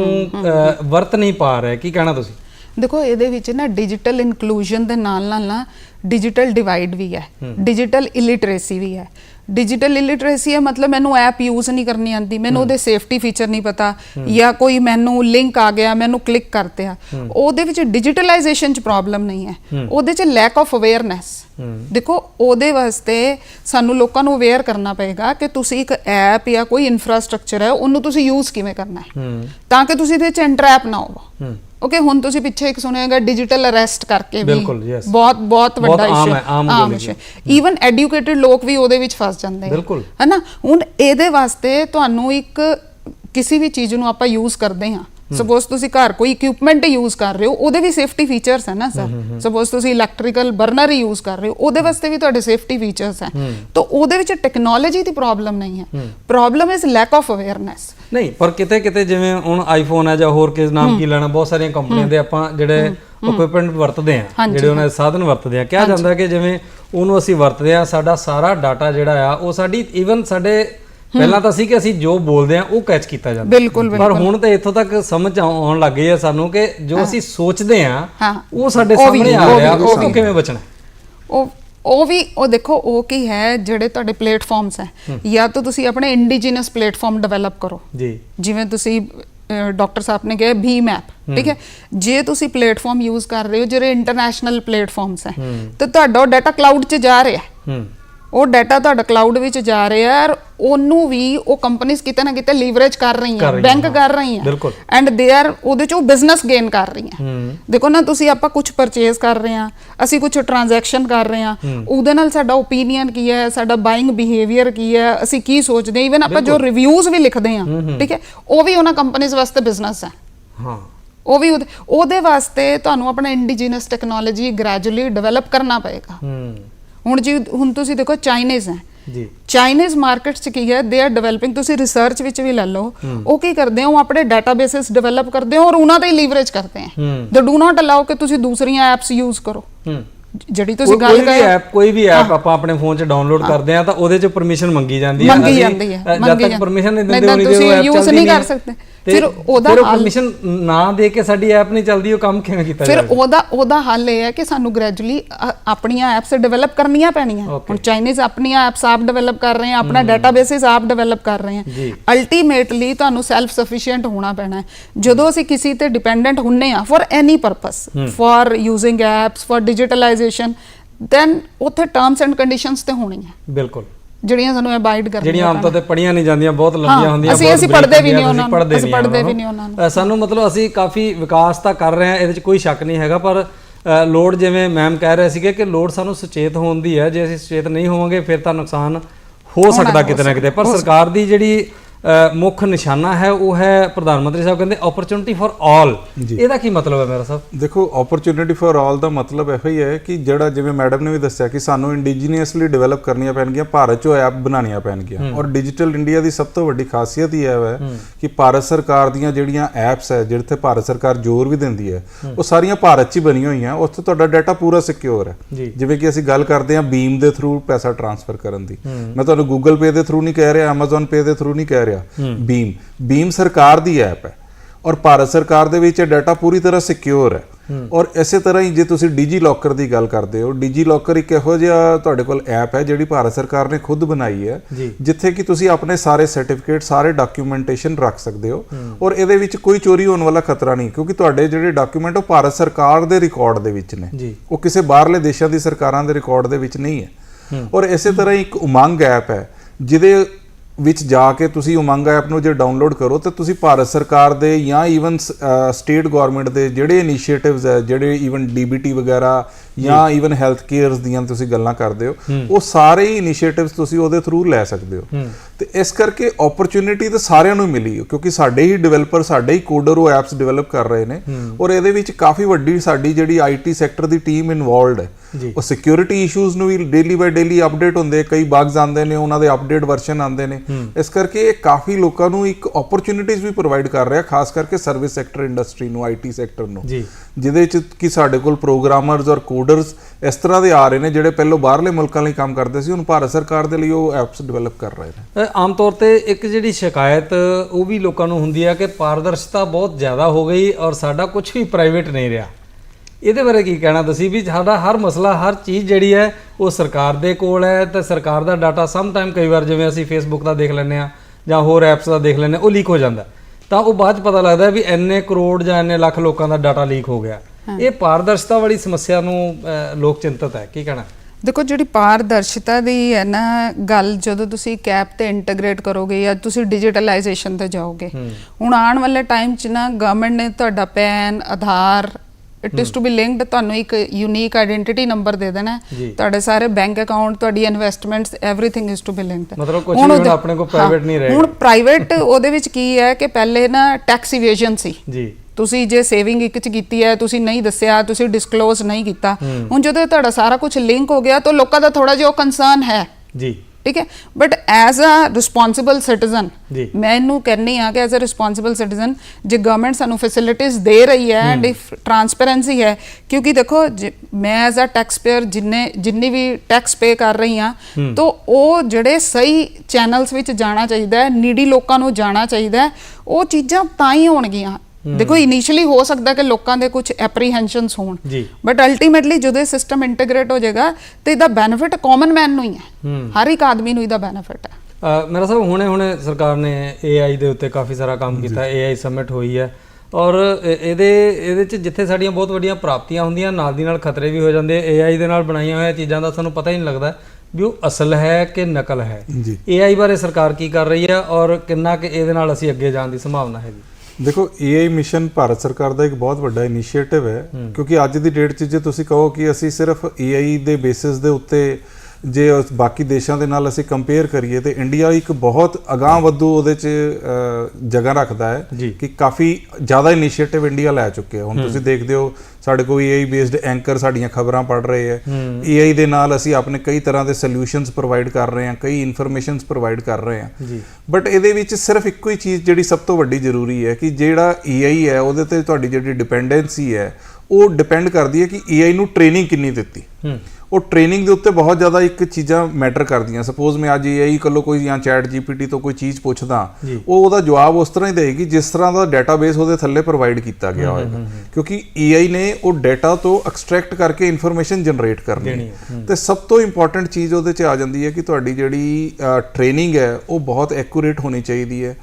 Speaker 1: ਵਰਤ ਨਹੀਂ ਪਾ ਰਹੇ। ਕੀ ਕਹਿਣਾ ਤੁਸੀਂ?
Speaker 3: ਦੇਖੋ ਇਹਦੇ ਵਿੱਚ ਨਾ ਡਿਜੀਟਲ ਇਨਕਲੂਜਨ ਦੇ ਨਾਲ ਨਾਲ ਨਾ ਡਿਜੀਟਲ ਡਿਵਾਈਡ ਵੀ ਹੈ। ਡਿਜੀਟਲ ਇਲਿਟਰੇਸੀ ਵੀ ਹੈ। ਡਿਜੀਟਲ ਇਲਿਟਰੇਸੀ ਹੈ ਮਤਲਬ ਮੈਨੂੰ ਐਪ ਯੂਜ਼ ਨਹੀਂ ਕਰਨੀ ਆਂਦੀ ਮੈਨੂੰ ਉਹਦੇ ਸੇਫਟੀ ਫੀਚਰ ਨਹੀਂ ਪਤਾ ਜਾਂ ਕੋਈ ਮੈਨੂੰ ਲਿੰਕ ਆ ਗਿਆ ਮੈਨੂੰ ਕਲਿੱਕ ਕਰਤੇ ਆ ਉਹਦੇ ਵਿੱਚ ਡਿਜੀਟਲਾਈਜੇਸ਼ਨ ਚ ਪ੍ਰੋਬਲਮ ਨਹੀਂ ਹੈ। ਉਹਦੇ ਚ ਲੈਕ ਆਫ ਅਵੇਅਰਨੈਸ ਦੇਖੋ ਉਹਦੇ ਵਾਸਤੇ ਸਾਨੂੰ ਲੋਕਾਂ ਨੂੰ ਅਵੇਅਰ ਕਰਨਾ ਪਏਗਾ ਕਿ ਤੁਸੀਂ ਇੱਕ ਐਪ ਜਾਂ ਕੋਈ ਇਨਫਰਾਸਟ੍ਰਕਚਰ ਹੈ ਉਹਨੂੰ ਤੁਸੀਂ ਯੂਜ਼ ਕਿਵੇਂ ਕਰਨਾ ਹੈ। ਤਾਂ ਕਿ ਤੁਸੀਂ ਇਹਦੇ ਚ ਐਂਟਰੈਪ ਨਾ ਹੋਵੋ। ਓਕੇ ਹੁਣ ਤੁਸੀਂ ਪਿੱਛੇ ਇੱਕ ਸੁਣਿਆਗਾ ਡਿਜੀਟਲ ਅਰੈਸਟ ਕਰਕੇ ਵੀ
Speaker 1: ਬਿਲਕੁਲ, yes.
Speaker 3: ਬਹੁਤ ਬਹੁਤ ਵੱਡਾ ਇਸ਼ੂ
Speaker 1: ਹੈ, ਆਮ ਹੈਗੀ ਹੈ।
Speaker 3: ਈਵਨ ਐਡੂਕੇਟਿਡ ਲੋਕ ਵੀ ਉਹਦੇ ਵਿੱਚ ਫਸ ਜਾਂਦੇ
Speaker 1: ਬਿਲਕੁਲ।
Speaker 3: ਹੈਨਾ ਹੁਣ ਇਹਦੇ ਵਾਸਤੇ ਤੁਹਾਨੂੰ ਇੱਕ ਕਿਸੇ ਵੀ ਚੀਜ਼ ਨੂੰ ਆਪਾਂ ਯੂਜ਼ ਕਰਦੇ ਹਾਂ ਸਪੋਜ਼ ਤੁਸੀਂ ਘਰ ਕੋਈ ਇਕਵਿਪਮੈਂਟ ਯੂਜ਼ ਕਰ ਰਹੇ ਹੋ ਉਹਦੇ ਵੀ ਸੇਫਟੀ ਫੀਚਰਸ ਹੈ ਨਾ ਸਰ ਸਪੋਜ਼ ਤੁਸੀਂ ਇਲੈਕਟ੍ਰੀਕਲ ਬਰਨਰ ਯੂਜ਼ ਕਰ ਰਹੇ ਹੋ ਉਹਦੇ ਵਾਸਤੇ ਵੀ ਤੁਹਾਡੇ ਸੇਫਟੀ ਫੀਚਰਸ ਹੈ। ਤਾਂ ਉਹਦੇ ਵਿੱਚ ਟੈਕਨੋਲੋਜੀ ਦੀ ਪ੍ਰੋਬਲਮ ਨਹੀਂ ਹੈ। Problem is lack of awareness
Speaker 1: ਨਹੀਂ ਪਰ ਕਿਤੇ ਕਿਤੇ ਜਿਵੇਂ ਹੁਣ ਆਈਫੋਨ ਹੈ ਜਾਂ ਹੋਰ ਕਿਸ ਨਾਮ ਕੀ ਲੈਣਾ ਬਹੁਤ ਸਾਰੀਆਂ ਕੰਪਨੀਆਂ ਦੇ ਆਪਾਂ ਜਿਹੜੇ ਇਕਵਿਪਮੈਂਟ ਵਰਤਦੇ ਆ ਜਿਹੜੇ ਉਹਨਾਂ ਦੇ ਸਾਧਨ ਵਰਤਦੇ ਆ ਕਿਹਾ ਜਾਂਦਾ ਕਿ ਜਿਵੇਂ ਉਹਨੂੰ ਅਸੀਂ ਵਰਤਦੇ ਆ ਸਾਡਾ ਸਾਰਾ ਡਾਟਾ ਜਿਹੜਾ ਆ ਉਹ ਸਾਡੀ ਈਵਨ ਸਾਡੇ ਪਹਿਲਾਂ ਤਾਂ ਸੀ ਕਿ ਅਸੀਂ ਜੋ ਬੋਲਦੇ ਆ ਉਹ ਕੈਚ ਕੀਤਾ ਜਾਂਦਾ।
Speaker 3: ਬਿਲਕੁਲ
Speaker 1: ਪਰ ਹੁਣ ਤਾਂ ਇੱਥੋਂ ਤੱਕ ਸਮਝ ਆਉ- ਆਉਣ ਲੱਗ ਗਈ ਹੈ ਸਾਨੂੰ ਕਿ ਜੋ ਅਸੀਂ ਸੋਚਦੇ ਆ
Speaker 3: ਹਾਂ।
Speaker 1: ਉਹ ਸਾਡੇ
Speaker 3: ਉਹ ਵੀ-
Speaker 1: ਸਾਹਮਣੇ ਆ
Speaker 3: ਉਹ ਵੀ-
Speaker 1: ਰਿਹਾ
Speaker 3: ਉਹ
Speaker 1: ਉਹ ਤੋਂ
Speaker 3: ਵੀ।
Speaker 1: ਕਿਵੇਂ ਬਚਣਾ
Speaker 3: ਉਹ ਉਹ ਵੀ ਉਹ ਦੇਖੋ ਉਹ ਕੀ ਹੈ ਜਿਹੜੇ ਤੁਹਾਡੇ ਪਲੇਟਫਾਰਮਸ ਹੈ। ਜਾਂ ਤਾਂ ਤੁਸੀਂ ਆਪਣੇ ਇੰਡੀਜੀਨਸ ਪਲੇਟਫਾਰਮ ਡਿਵੈਲਪ ਕਰੋ।
Speaker 1: ਜੀ।
Speaker 3: ਜਿਵੇਂ ਤੁਸੀਂ ਡਾਕਟਰ ਸਾਹਿਬ ਨੇ ਕਿਹਾ ਭੀਮ ਐਪ। ਠੀਕ ਹੈ? ਜੇ ਤੁਸੀਂ ਪਲੇਟਫਾਰਮ ਯੂਜ਼ ਕਰ ਰਹੇ ਹੋ ਜਿਹੜੇ ਇੰਟਰਨੈਸ਼ਨਲ ਪਲੇਟਫਾਰਮਸ ਹੈ ਤੇ ਤੁਹਾਡਾ ਡਾਟਾ ਕਲਾਊਡ 'ਚ ਜਾ ਰਿਹਾ
Speaker 1: ਹੂੰ।
Speaker 3: ਉਹ ਡਾਟਾ ਤੁਹਾਡਾ ਕਲਾਊਡ ਵਿੱਚ ਜਾ ਰਿਹਾ ਹੈ ਔਰ ਉਹਨੂੰ ਵੀ ਉਹ ਕੰਪਨੀਆਂ ਕਿਤੇ ਨਾ ਕਿਤੇ ਲੀਵਰੇਜ ਕਰ ਰਹੀਆਂ ਬੈਂਕ। ਕਰ ਰਹੀਆਂ। ਐਂਡ ਦੇ ਆਰ ਉਹਦੇ ਚੋਂ ਬਿਜ਼ਨਸ ਗੇਨ ਕਰ ਰਹੀਆਂ। ਦੇਖੋ ਨਾ ਤੁਸੀਂ ਆਪਾਂ ਕੁਝ ਪਰਚੇਸ ਕਰ ਰਹੇ ਹਾਂ ਅਸੀਂ ਕੁਝ ਟ੍ਰਾਂਜੈਕਸ਼ਨ ਕਰ ਰਹੇ ਹਾਂ ਉਹਦੇ ਨਾਲ ਸਾਡਾ ਓਪੀਨੀਅਨ ਕੀ ਹੈ ਸਾਡਾ ਬਾਇੰਗ ਬਿਹੇਵੀਅਰ ਕੀ ਹੈ ਅਸੀਂ ਕੀ ਸੋਚਦੇ ਹਾਂ ਇਵਨ ਆਪਾਂ ਜੋ ਰਿਵਿਊਜ਼ ਵੀ ਲਿਖਦੇ ਹਾਂ ਠੀਕ ਹੈ ਉਹ ਵੀ ਉਹਨਾਂ ਕੰਪਨੀਆਂ ਵਾਸਤੇ ਬਿਜ਼ਨਸ ਹੈ।
Speaker 1: ਹਾਂ।
Speaker 3: ਉਹ ਵੀ ਉਹਦੇ ਵਾਸਤੇ ਤੁਹਾਨੂੰ ਆਪਣਾ ਇੰਡੀਜੀਨਸ ਟੈਕਨੋਲੋਜੀ ਗ੍ਰੈਜੂਅਲੀ ਡਿਵੈਲਪ ਕਰਨਾ ਪਏਗਾ।
Speaker 1: ਹੂੰ।
Speaker 3: ਹੁਣ ਜੀ ਹੁਣ ਤੁਸੀਂ ਦੇਖੋ ਚਾਈਨੀਜ਼ ਹੈ।
Speaker 1: ਜੀ।
Speaker 3: ਚਾਈਨੀਜ਼ ਮਾਰਕੀਟ ਚ ਕੀ ਹੈ ਦੇ ਆਰ ਡਿਵੈਲਪਿੰਗ ਤੁਸੀਂ ਰਿਸਰਚ ਵਿੱਚ ਵੀ ਲੈ ਲਓ ਉਹ ਕੀ ਕਰਦੇ ਆ ਉਹ ਆਪਣੇ ਡਾਟਾਬੇਸਿਸ ਡਿਵੈਲਪ ਕਰਦੇ ਆ ਔਰ ਉਹਨਾਂ ਦਾ ਹੀ ਲੀਵਰੇਜ ਕਰਦੇ ਆ।
Speaker 1: ਹੂੰ।
Speaker 3: ਦੇ ਡੂ ਨਾਟ ਅਲਾਉ ਕਿ ਤੁਸੀਂ ਦੂਸਰੀਆਂ ਐਪਸ ਯੂਜ਼ ਕਰੋ। ਜਿਹੜੀ ਤੁਸੀਂ
Speaker 1: ਕੋਈ
Speaker 3: ਗੱਲ
Speaker 1: ਵੀ
Speaker 3: ਕਰ
Speaker 1: ਐਪ ਕੋਈ ਵੀ ਐਪ ਆਪਾਂ ਆਪਣੇ ਫੋਨ 'ਚ ਡਾਊਨਲੋਡ ਕਰਦੇ ਆ ਤਾਂ ਉਹਦੇ 'ਚ ਪਰਮਿਸ਼ਨ ਮੰਗੀ ਜਾਂਦੀ ਹੈ।
Speaker 3: ਮੰਗੀ ਜਾਂਦੀ ਹੈ,
Speaker 1: ਤੱਕ ਪਰਮਿਸ਼ਨ ਨਹੀਂ
Speaker 3: ਨਹੀਂ
Speaker 1: ਦਿੰਦੇ
Speaker 3: ਤੁਸੀਂ
Speaker 1: ਉਹ ਐਪ
Speaker 3: use
Speaker 1: ਚੱਲਦੀ
Speaker 3: ਨਹੀਂ ਕਰ ਸਕਦੇ। ਫਿਰ ਉਹਦਾ
Speaker 1: ਫਿਰ ਪਰਮਿਸ਼ਨ ਨਾ ਦੇ ਕੇ ਸਾਡੀ ਐਪ ਨਹੀਂ ਚੱਲਦੀ ਉਹ ਕੰਮ ਕਿਵੇਂ ਕੀਤਾ
Speaker 3: ਫਿਰ ਉਹਦਾ ਉਹਦਾ ਹੱਲ ਇਹ ਹੈ ਕਿ ਸਾਨੂੰ ਗ੍ਰੈਜੂਅਲੀ ਆਪਣੀਆਂ ਐਪਸ ਡਿਵੈਲਪ ਕਰਨੀਆਂ ਪੈਣੀਆਂ। ਹੁਣ ਚਾਈਨੀਜ਼ ਆਪਣੀਆਂ ਐਪਸ ਆਪ ਡਿਵੈਲਪ ਕਰ ਰਹੇ ਆ ਆਪਣਾ ਡਾਟਾਬੇਸਿਸ ਆਪ ਡਿਵੈਲਪ ਕਰ ਰਹੇ ਆ। ਅਲਟੀਮੇਟਲੀ ਤੁਹਾਨੂੰ ਸੈਲਫ ਸਫੀਸ਼ੀਐਂਟ ਹੋਣਾ ਪੈਣਾ ਹੈ। ਜਦੋਂ ਅਸੀਂ ਕਿਸੇ ਤੇ ਡਿਪੈਂਡੈਂਟ ਹੁੰਨੇ ਆ for any purpose for using apps for digitalization then ਉਥੇ ਟਰਮਸ ਐਂਡ ਕੰਡੀਸ਼ਨਸ ਤੇ ਹੋਣੀਆਂ।
Speaker 1: ਬਿਲਕੁਲ।
Speaker 3: ਜਿਹੜੀਆਂ ਸਾਨੂੰ ਅਬਾਈਡ ਕਰਨੀਆਂ
Speaker 1: ਜਿਹੜੀਆਂ ਆਮ ਤੌਰ ਤੇ ਪੜੀਆਂ ਨਹੀਂ ਜਾਂਦੀਆਂ ਬਹੁਤ ਲੰਬੀਆਂ ਹੁੰਦੀਆਂ
Speaker 3: ਅਸੀਂ- ਅਸੀਂ ਪੜ੍ਹਦੇ ਵੀ ਨਹੀਂ ਉਹਨਾਂ ਨੂੰ, ਅਸੀਂ
Speaker 1: ਉਹਨਾਂ
Speaker 3: ਵੀ। ਨਹੀਂ ਉਹਨਾਂ ਨੂੰ।
Speaker 1: ਸਾਨੂੰ ਮਤਲਬ ਅਸੀਂ ਕਾਫੀ ਵਿਕਾਸ ਤਾਂ ਕਰ ਰਹੇ ਹਾਂ ਇਹਦੇ 'ਚ ਕੋਈ ਸ਼ੱਕ ਨਹੀਂ ਹੈਗਾ ਪਰ ਲੋੜ ਜਿਵੇਂ ਮੈਮ ਕਹਿ ਰਹੇ ਸੀਗੇ ਕਿ ਲੋੜ ਸਾਨੂੰ ਸੁਚੇਤ ਹੋਣ ਦੀ ਹੈ ਜੇ ਅਸੀਂ ਸੁਚੇਤ ਨਹੀਂ ਹੋਵਾਂਗੇ ਫਿਰ ਤਾਂ ਨੁਕਸਾਨ ਹੋ ਸਕਦਾ ਕਿਤੇ ਨਾ ਕਿਤੇ ਪਰ ਸਰਕਾਰ ਦੀ ਜਿਹੜੀ ਮੁੱਖ ਨਿਸ਼ਾਨਾ ਹੈ ਉਹ ਹੈ ਪ੍ਰਧਾਨ ਮੰਤਰੀ ਸਾਹਿਬ ਕਹਿੰਦੇ ਓਪਰਚੁਨਿਟੀ ਫਾਰ ਆਲ ਇਹਦਾ ਕੀ ਮਤਲਬ ਹੈ ਮੇਰਾ ਸਾਹਿਬ?
Speaker 2: ਦੇਖੋ ਓਪਰਚੁਨਿਟੀ ਫਾਰ ਆਲ ਦਾ ਮਤਲਬ ਇਹੋ ਹੀ ਹੈ ਕਿ ਜਿਹੜਾ ਜਿਵੇਂ ਮੈਡਮ ਨੇ ਵੀ ਦੱਸਿਆ ਕਿ ਸਾਨੂੰ ਇੰਡੀਜੀਨੀਅਸਲੀ ਡਿਵੈਲਪ ਕਰਨੀਆਂ ਪੈਣਗੀਆਂ ਭਾਰਤ 'ਚੋਂ ਐਪ ਬਣਾਉਣੀਆਂ ਪੈਣਗੀਆਂ। ਔਰ ਡਿਜੀਟਲ ਇੰਡੀਆ ਦੀ ਸਭ ਤੋਂ ਵੱਡੀ ਖਾਸੀਅਤ ਹੀ ਹੈ ਕਿ ਭਾਰਤ ਸਰਕਾਰ ਦੀਆਂ ਜਿਹੜੀਆਂ ਐਪਸ ਹੈ ਜਿੱਥੇ ਭਾਰਤ ਸਰਕਾਰ ਜ਼ੋਰ ਵੀ ਦਿੰਦੀ ਹੈ ਉਹ ਸਾਰੀਆਂ ਭਾਰਤ 'ਚ ਹੀ ਬਣੀਆਂ ਹੋਈਆਂ। ਉੱਥੇ ਤੁਹਾਡਾ ਡਾਟਾ ਪੂਰਾ ਸਿਕਿਉਰ ਹੈ। ਜਿਵੇਂ ਕਿ ਅਸੀਂ ਗੱਲ ਕਰਦੇ ਹਾਂ ਬੀਮ ਦੇ ਥਰੂ ਪੈਸਾ ਟ੍ਰਾਂਸਫਰ ਕਰਨ ਦੀ। ਮੈਂ ਤੁਹਾਨੂੰ ਗੂਗਲ ਪੇ ਦੇ ਥਰੂ ਨਹੀਂ ਕਹਿ ਰਿਹਾ Amazon ਪੇ ਦੇ ਥਰੂ ਨਹੀਂ ਕਹਿ ਰਿਹਾ। ਬੀਮ। ਬੀਮ ਸਰਕਾਰ ਦੀ ਐਪ ਹੈ ਔਰ ਭਾਰਤ ਸਰਕਾਰ ਦੇ ਵਿੱਚ ਇਹ ਡਾਟਾ ਪੂਰੀ ਤਰ੍ਹਾਂ ਸਿਕਿਉਰ ਹੈ। ਔਰ ਇਸੇ ਤਰ੍ਹਾਂ ਹੀ ਜੇ ਤੁਸੀਂ ਡੀਜੀ ਲੋਕਰ ਦੀ ਗੱਲ ਕਰਦੇ ਹੋ ਡੀਜੀ ਲੋਕਰ ਇੱਕ ਇਹੋ ਜਿਹਾ ਤੁਹਾਡੇ ਕੋਲ ਐਪ ਹੈ ਜਿਹੜੀ ਭਾਰਤ ਸਰਕਾਰ ਨੇ ਖੁਦ ਬਣਾਈ ਹੈ। ਜਿੱਥੇ ਕਿ ਤੁਸੀਂ ਆਪਣੇ ਸਾਰੇ ਸਰਟੀਫਿਕੇਟ ਸਾਰੇ ਡਾਕੂਮੈਂਟੇਸ਼ਨ ਰੱਖ ਸਕਦੇ ਹੋ ਔਰ ਇਹਦੇ ਵਿੱਚ ਕੋਈ ਚੋਰੀ ਹੋਣ ਵਾਲਾ ਖਤਰਾ ਨਹੀਂ ਕਿਉਂਕਿ ਤੁਹਾਡੇ ਜਿਹੜੇ ਡਾਕੂਮੈਂਟ ਉਹ ਭਾਰਤ ਸਰਕਾਰ ਦੇ ਰਿਕਾਰਡ ਦੇ ਵਿੱਚ ਨੇ। ਉਹ ਕਿਸੇ ਬਾਹਰਲੇ ਦੇਸ਼ਾਂ ਦੀ ਸਰਕਾਰਾਂ ਦੇ ਰਿਕਾਰਡ ਦੇ ਵਿੱਚ ਨਹੀਂ ਹੈ। ਔਰ ਇਸੇ ਤਰ੍ਹਾਂ ਹੀ ਇੱਕ ਉਮੰਗ ਐਪ ਹੈ ਜਿਹਦੇ ਵਿੱਚ ਜਾ ਕੇ ਤੁਸੀਂ ਉਮੰਗ ਐਪ ਨੂੰ ਜੇ ਡਾਊਨਲੋਡ ਕਰੋ ਤਾਂ ਤੁਸੀਂ ਭਾਰਤ ਸਰਕਾਰ ਦੇ ਜਾਂ ਈਵਨ ਸਟੇਟ ਗਵਰਨਮੈਂਟ ਦੇ ਜਿਹੜੇ ਇਨੀਸ਼ੀਏਟਿਵਸ ਹੈ ਜਿਹੜੇ ਈਵਨ ਡੀਬੀਟੀ ਵਗੈਰਾ ਜਾਂ ਈਵਨ ਹੈਲਥ ਕੇਅਰਸ ਦੀਆਂ ਤੁਸੀਂ ਗੱਲਾਂ ਕਰਦੇ ਹੋ ਉਹ ਸਾਰੇ ਹੀ ਇਨੀਸ਼ੀਏਟਿਵਸ ਤੁਸੀਂ ਉਹਦੇ ਥਰੂ ਲੈ ਸਕਦੇ ਹੋ। ਤੇ ਇਸ ਕਰਕੇ ਓਪਰਚ्युनिटी ਤਾਂ ਸਾਰਿਆਂ ਨੂੰ ਮਿਲੀ ਕਿਉਂਕਿ ਸਾਡੇ ਹੀ ਡਿਵੈਲਪਰ ਸਾਡੇ ਹੀ ਕੋਡਰ ਉਹ ਐਪਸ ਡਿਵੈਲਪ ਕਰ ਰਹੇ ਨੇ ਔਰ ਇਹਦੇ ਵਿੱਚ ਕਾਫੀ ਵੱਡੀ ਸਾਡੀ ਜਿਹੜੀ ਆਈਟੀ ਸੈਕਟਰ ਦੀ ਟੀਮ ਇਨਵੋਲਡ ਹੈ। ਉਹ ਸਿਕਿਉਰਿਟੀ ਇਸ਼ੂਜ਼ ਨੂੰ ਵੀ ਡੇਲੀ ਬਾਈ ਡੇਲੀ ਅਪਡੇਟ ਹੁੰਦੇ ਕਈ ਬਾਗਸ ਆਉਂਦੇ ਨੇ ਉਹਨਾਂ ਦੇ ਅਪਡੇਟ ਵਰਜ਼ਨ ਆਉਂਦੇ ਨੇ। ਇਸ ਕਰਕੇ ਇਹ ਕਾਫੀ ਲੋਕਾਂ ਨੂੰ ਇੱਕ ਓਪਰਚ्युनिटीज ਵੀ ਪ੍ਰੋਵਾਈਡ ਕਰ ਰਿਹਾ ਖਾਸ ਕਰਕੇ ਸਰਵਿਸ ਸੈਕਟਰ ਇੰਡਸਟਰੀ ਨੂੰ ਆਈਟੀ ਸੈਕਟਰ ਨੂੰ। ਜਿਹਦੇ ਵਿੱਚ ਕਿ ਸਾਡੇ ਕੋਲ ਪ੍ਰੋਗਰਾਮਰਸ ਔਰ ਕੋਡਰਸ ਇਸ ਤਰ੍ਹਾਂ ਦੇ ਆ ਰਹੇ ਨੇ ਜਿਹੜੇ ਪਹਿਲਾਂ ਬਾਹਰਲੇ ਮੁਲਕਾਂ ਲਈ ਕੰਮ ਕਰਦੇ ਸੀ ਹੁਣ ਭਾਰਤ ਸਰਕਾਰ ਦੇ ਲਈ ਉਹ ਐਪਸ ਡਿਵੈਲਪ ਕਰ ਰਹੇ ਨੇ।
Speaker 1: ਆਮ ਤੌਰ ਤੇ ਇੱਕ ਜਿਹੜੀ ਸ਼ਿਕਾਇਤ ਉਹ ਵੀ ਲੋਕਾਂ ਨੂੰ ਹੁੰਦੀ ਆ ਕਿ ਪਾਰਦਰਸ਼ਤਾ ਬਹੁਤ ਜ਼ਿਆਦਾ ਹੋ ਗਈ ਔਰ ਸਾਡਾ ਕੁਝ ਵੀ ਪ੍ਰਾਈਵੇਟ ਨਹੀਂ ਰਿਹਾ। ਇਹਦੇ ਬਾਰੇ ਕੀ ਕਹਿਣਾ ਤੁਸੀਂ? ਵੀ ਸਾਡਾ ਹਰ ਮਸਲਾ ਹਰ ਚੀਜ਼ ਜਿਹੜੀ ਹੈ ਉਹ ਸਰਕਾਰ ਦੇ ਕੋਲ ਹੈ ਤੇ ਸਰਕਾਰ ਦਾ ਡਾਟਾ ਸਮ ਟਾਈਮ ਕਈ ਵਾਰ ਜਿਵੇਂ ਅਸੀਂ ਫੇਸਬੁੱਕ ਦਾ ਦੇਖ ਲੈਂਦੇ ਆ ਜਾਂ ਹੋਰ ਐਪਸ ਦਾ ਦੇਖ ਲੈਂਦੇ ਉਹ ਲੀਕ ਹੋ ਜਾਂਦਾ। ਤਾਂ ਉਹ ਬਾਅਦ ਚ ਪਤਾ ਲੱਗਦਾ ਵੀ ਇੰਨੇ ਕਰੋੜ ਜਾਂ ਇੰਨੇ ਲੱਖ ਲੋਕਾਂ ਦਾ ਡਾਟਾ ਲੀਕ ਹੋ ਗਿਆ। ਇਹ ਪਾਰਦਰਸ਼ਤਾ ਵਾਲੀ ਸਮੱਸਿਆ ਨੂੰ ਲੋਕ ਚਿੰਤਤ ਹੈ। ਕੀ ਕਹਿਣਾ?
Speaker 3: ਦੇਖੋ ਜਿਹੜੀ ਪਾਰਦਰਸ਼ਤਾ ਦੀ ਹੈ ਨਾ ਗੱਲ ਜਦੋਂ ਤੁਸੀਂ ਕੈਪ ਤੇ ਇੰਟੀਗ੍ਰੇਟ ਕਰੋਗੇ ਜਾਂ ਤੁਸੀਂ ਡਿਜੀਟਲਾਈਜੇਸ਼ਨ ਤੇ ਜਾਓਗੇ ਹੁਣ ਆਉਣ ਵਾਲੇ ਟਾਈਮ 'ਚ ਨਾ ਗਵਰਨਮੈਂਟ ਨੇ ਤੁਹਾਡਾ PAN Aadhaar it is to be linked ਤੁਹਾਨੂੰ ਇੱਕ ਯੂਨੀਕ ਆਇਡੈਂਟੀਟੀ ਨੰਬਰ ਦੇ ਦੇਣਾ। ਤੁਹਾਡੇ ਸਾਰੇ ਬੈਂਕ ਅਕਾਊਂਟ ਤੁਹਾਡੀ investments everything is to be linked
Speaker 1: ਮਤਲਬ ਕੁਛ ਵੀ ਆਪਣੇ ਕੋਲ private ਨਹੀਂ ਰਹੇਗਾ।
Speaker 3: ਹੁਣ ਪ੍ਰਾਈਵੇਟ ਉਹਦੇ ਵਿੱਚ ਕੀ ਹੈ ਕਿ ਪਹਿਲੇ ਨਾ ਟੈਕਸ ਇਵੇਜਨ ਸੀ।
Speaker 1: ਜੀ।
Speaker 3: ਤੁਸੀਂ ਜੇ ਸੇਵਿੰਗ ਇੱਕ ਚ ਕੀਤੀ ਹੈ ਤੁਸੀਂ ਨਹੀਂ ਦੱਸਿਆ ਤੁਸੀਂ ਡਿਸਕਲੋਜ਼ ਨਹੀਂ ਕੀਤਾ। ਹੁਣ ਜਦੋਂ ਤੁਹਾਡਾ ਸਾਰਾ ਕੁਝ ਲਿੰਕ ਹੋ ਗਿਆ ਤਾਂ ਲੋਕਾਂ ਦਾ ਥੋੜਾ ਜਿਹਾ ਕੰਸਰਨ ਹੈ।
Speaker 1: ਜੀ।
Speaker 3: ਠੀਕ ਹੈ? But as a responsible
Speaker 1: citizen.
Speaker 3: ਮੈਂ ਇਹਨੂੰ ਕਹਿੰਨੀ ਆ ਕਿ ਐਜ਼ ਅ ਰਿਸਪੌਂਸਿਬਲ ਸਿਟੀਜ਼ਨ ਜੇ ਗਵਰਨਮੈਂਟ ਸਾਨੂੰ ਫੈਸਿਲਿਟੀਜ਼ ਦੇ ਰਹੀ ਹੈ ਐਂਡ ਇਫ ਟਰਾਂਸਪੇਰੈਂਸੀ ਹੈ ਕਿਉਂਕਿ ਦੇਖੋ ਮੈਂ ਐਜ਼ ਅ ਟੈਕਸ ਪੇਅਰ ਜਿੰਨੇ ਜਿੰਨੀ ਵੀ ਟੈਕਸ ਪੇ ਕਰ ਰਹੀ ਆ ਤਾਂ ਉਹ ਜਿਹੜੇ ਸਹੀ ਚੈਨਲਸ ਵਿੱਚ ਜਾਣਾ ਚਾਹੀਦਾ ਹੈ ਨੀਡੀ ਲੋਕਾਂ ਨੂੰ ਜਾਣਾ ਚਾਹੀਦਾ ਹੈ ਉਹ ਚੀਜ਼ਾਂ ਤਾਂ ਹੀ ਹੋਣਗੀਆਂ। ਦੇਖੋ ਇਨੀਸ਼ੀਅਲੀ ਹੋ ਸਕਦਾ ਕਿ ਲੋਕਾਂ ਦੇ ਕੁਝ ਐਪਰੀਹੈਂਸ਼ਨਸ ਹੋਣ। ਬਟ ਅਲਟੀਮੇਟਲੀ ਜਦੋਂ ਇਹ ਸਿਸਟਮ ਇੰਟੀਗ੍ਰੇਟ ਹੋ ਜਾਏਗਾ ਤੇ ਇਹਦਾ ਬੈਨੀਫਿਟ ਕਾਮਨ ਮੈਨ ਨੂੰ ਹੀ ਹੈ। ਹਰ ਇੱਕ ਆਦਮੀ ਨੂੰ ਇਹਦਾ ਬੈਨੀਫਿਟ ਹੈ।
Speaker 1: ਮੇਰਾ ਸਾਹਿਬ ਹੁਣੇ ਹੁਣੇ ਸਰਕਾਰ ਨੇ AI ਦੇ ਉੱਤੇ ਕਾਫੀ ਸਾਰਾ ਕੰਮ ਕੀਤਾ AI ਸਮਿਟ ਹੋਈ ਹੈ। ਔਰ ਇਹ- ਇਹਦੇ ਇਹਦੇ ਚ ਜਿੱਥੇ ਸਾਡੀਆਂ ਬਹੁਤ ਵੱਡੀਆਂ ਪ੍ਰਾਪਤੀਆਂ ਹੁੰਦੀਆਂ ਨਾਲ ਦੀ ਨਾਲ ਖਤਰੇ ਵੀ ਹੋ ਜਾਂਦੇ। AI ਦੇ ਨਾਲ ਬਣਾਈਆਂ ਹੋਈਆਂ ਚੀਜ਼ਾਂ ਦਾ ਸਾਨੂੰ ਪਤਾ ਹੀ ਨਹੀਂ ਲੱਗਦਾ ਵੀ ਉਹ ਅਸਲ ਹੈ ਕਿ ਨਕਲ ਹੈ। AI ਬਾਰੇ ਸਰਕਾਰ ਕੀ ਕਰ ਰਹੀ ਹੈ ਔਰ ਕਿੰਨਾ ਕਿ ਇਹਦੇ ਨਾਲ ਅਸੀਂ ਅੱਗੇ ਜਾਣ ਦੀ ਸੰਭਾਵਨਾ ਹੈ ਜੀ
Speaker 2: ਦੇਖੋ AI ਮਿਸ਼ਨ ਭਾਰਤ ਸਰਕਾਰ ਦਾ ਇੱਕ ਬਹੁਤ ਵੱਡਾ ਇਨੀਸ਼ੀਏਟਿਵ ਹੈ ਕਿਉਂਕਿ ਅੱਜ ਦੀ ਡੇਟ 'ਚ ਜੇ ਤੁਸੀਂ ਕਹੋ ਕਿ ਅਸੀਂ ਸਿਰਫ AI ਦੇ ਬੇਸਿਸ ਦੇ ਉੱਤੇ ਜੇ ਉਸ ਬਾਕੀ ਦੇਸ਼ਾਂ ਦੇ ਨਾਲ ਅਸੀਂ ਕੰਪੇਅਰ ਕਰੀਏ ਤੇ ਇੰਡੀਆ ਇੱਕ ਬਹੁਤ ਅਗਾਂਹ ਵਧੂ ਉਹਦੇ 'ਚ ਜਗ੍ਹਾ ਰੱਖਦਾ ਹੈ। ਕਿ ਕਾਫੀ ਜ਼ਿਆਦਾ ਇਨੀਸ਼ੀਏਟਿਵ ਇੰਡੀਆ ਲੈ ਚੁੱਕਿਆ ਹੁਣ ਤੁਸੀਂ ਦੇਖਦੇ ਹੋ ਸਾਡੇ ਕੋਲ AI ਬੇਸਡ ਐਂਕਰ ਸਾਡੀਆਂ ਖਬਰਾਂ ਪੜ ਰਹੇ ਹੈ। AI ਦੇ ਨਾਲ ਅਸੀਂ ਆਪਣੇ ਕਈ ਤਰ੍ਹਾਂ ਦੇ ਸੋਲੂਸ਼ਨਸ ਪ੍ਰੋਵਾਈਡ ਕਰ ਰਹੇ ਹਾਂ ਕਈ ਇਨਫੋਰਮੇਸ਼ਨਸ ਪ੍ਰੋਵਾਈਡ ਕਰ ਰਹੇ ਹਾਂ। ਬਟ ਇਹਦੇ ਵਿੱਚ ਸਿਰਫ ਇੱਕੋ ਹੀ ਚੀਜ਼ ਜਿਹੜੀ ਸਭ ਤੋਂ ਵੱਡੀ ਜ਼ਰੂਰੀ ਹੈ ਕਿ ਜਿਹੜਾ AI ਹੈ ਉਹਦੇ ਤੇ ਤੁਹਾਡੀ ਜਿਹੜੀ ਡਿਪੈਂਡੈਂਸੀ ਹੈ ਉਹ ਡਿਪੈਂਡ ਕਰਦੀ ਹੈ ਕਿ AI ਨੂੰ ਟ੍ਰੇਨਿੰਗ ਕਿੰਨੀ ਦਿੱਤੀ। ਉਹ ਟ੍ਰੇਨਿੰਗ ਦੇ ਉੱਤੇ ਬਹੁਤ ਜ਼ਿਆਦਾ ਇੱਕ ਚੀਜ਼ਾਂ ਮੈਟਰ ਕਰਦੀਆਂ। ਸਪੋਜ਼ ਮੈਂ ਅੱਜ AI ਕੋਲੋਂ ਕੋਈ ਜਾਂ ਚੈਟ GPT ਤੋਂ ਕੋਈ ਚੀਜ਼ ਪੁੱਛਦਾ। ਉਹ ਉਹਦਾ ਜਵਾਬ ਉਸ ਤਰ੍ਹਾਂ ਹੀ ਦੇਗੀ ਜਿਸ ਤਰ੍ਹਾਂ ਦਾ ਡਾਟਾਬੇਸ ਉਹਦੇ ਥੱਲੇ ਪ੍ਰੋਵਾਈਡ ਕੀਤਾ ਗਿਆ ਹੋਏਗਾ। ਕਿਉਂਕਿ AI ਨੇ ਉਹ ਡਾਟਾ ਤੋਂ ਐਕਸਟ੍ਰੈਕਟ ਕਰਕੇ ਇਨਫੋਰਮੇਸ਼ਨ ਜਨਰੇਟ ਕਰਨੀ ਤੇ ਸਭ ਤੋਂ ਇੰਪੋਰਟੈਂਟ ਚੀਜ਼ ਉਹਦੇ 'ਚ ਆ ਜਾਂਦੀ ਹੈ ਕਿ ਤੁਹਾਡੀ ਜਿਹੜੀ ਟ੍ਰੇਨਿੰਗ ਹੈ ਉਹ ਬਹੁਤ ਐਕੂਰੇਟ ਹੋਣੀ ਚਾਹੀਦੀ ਹੈ।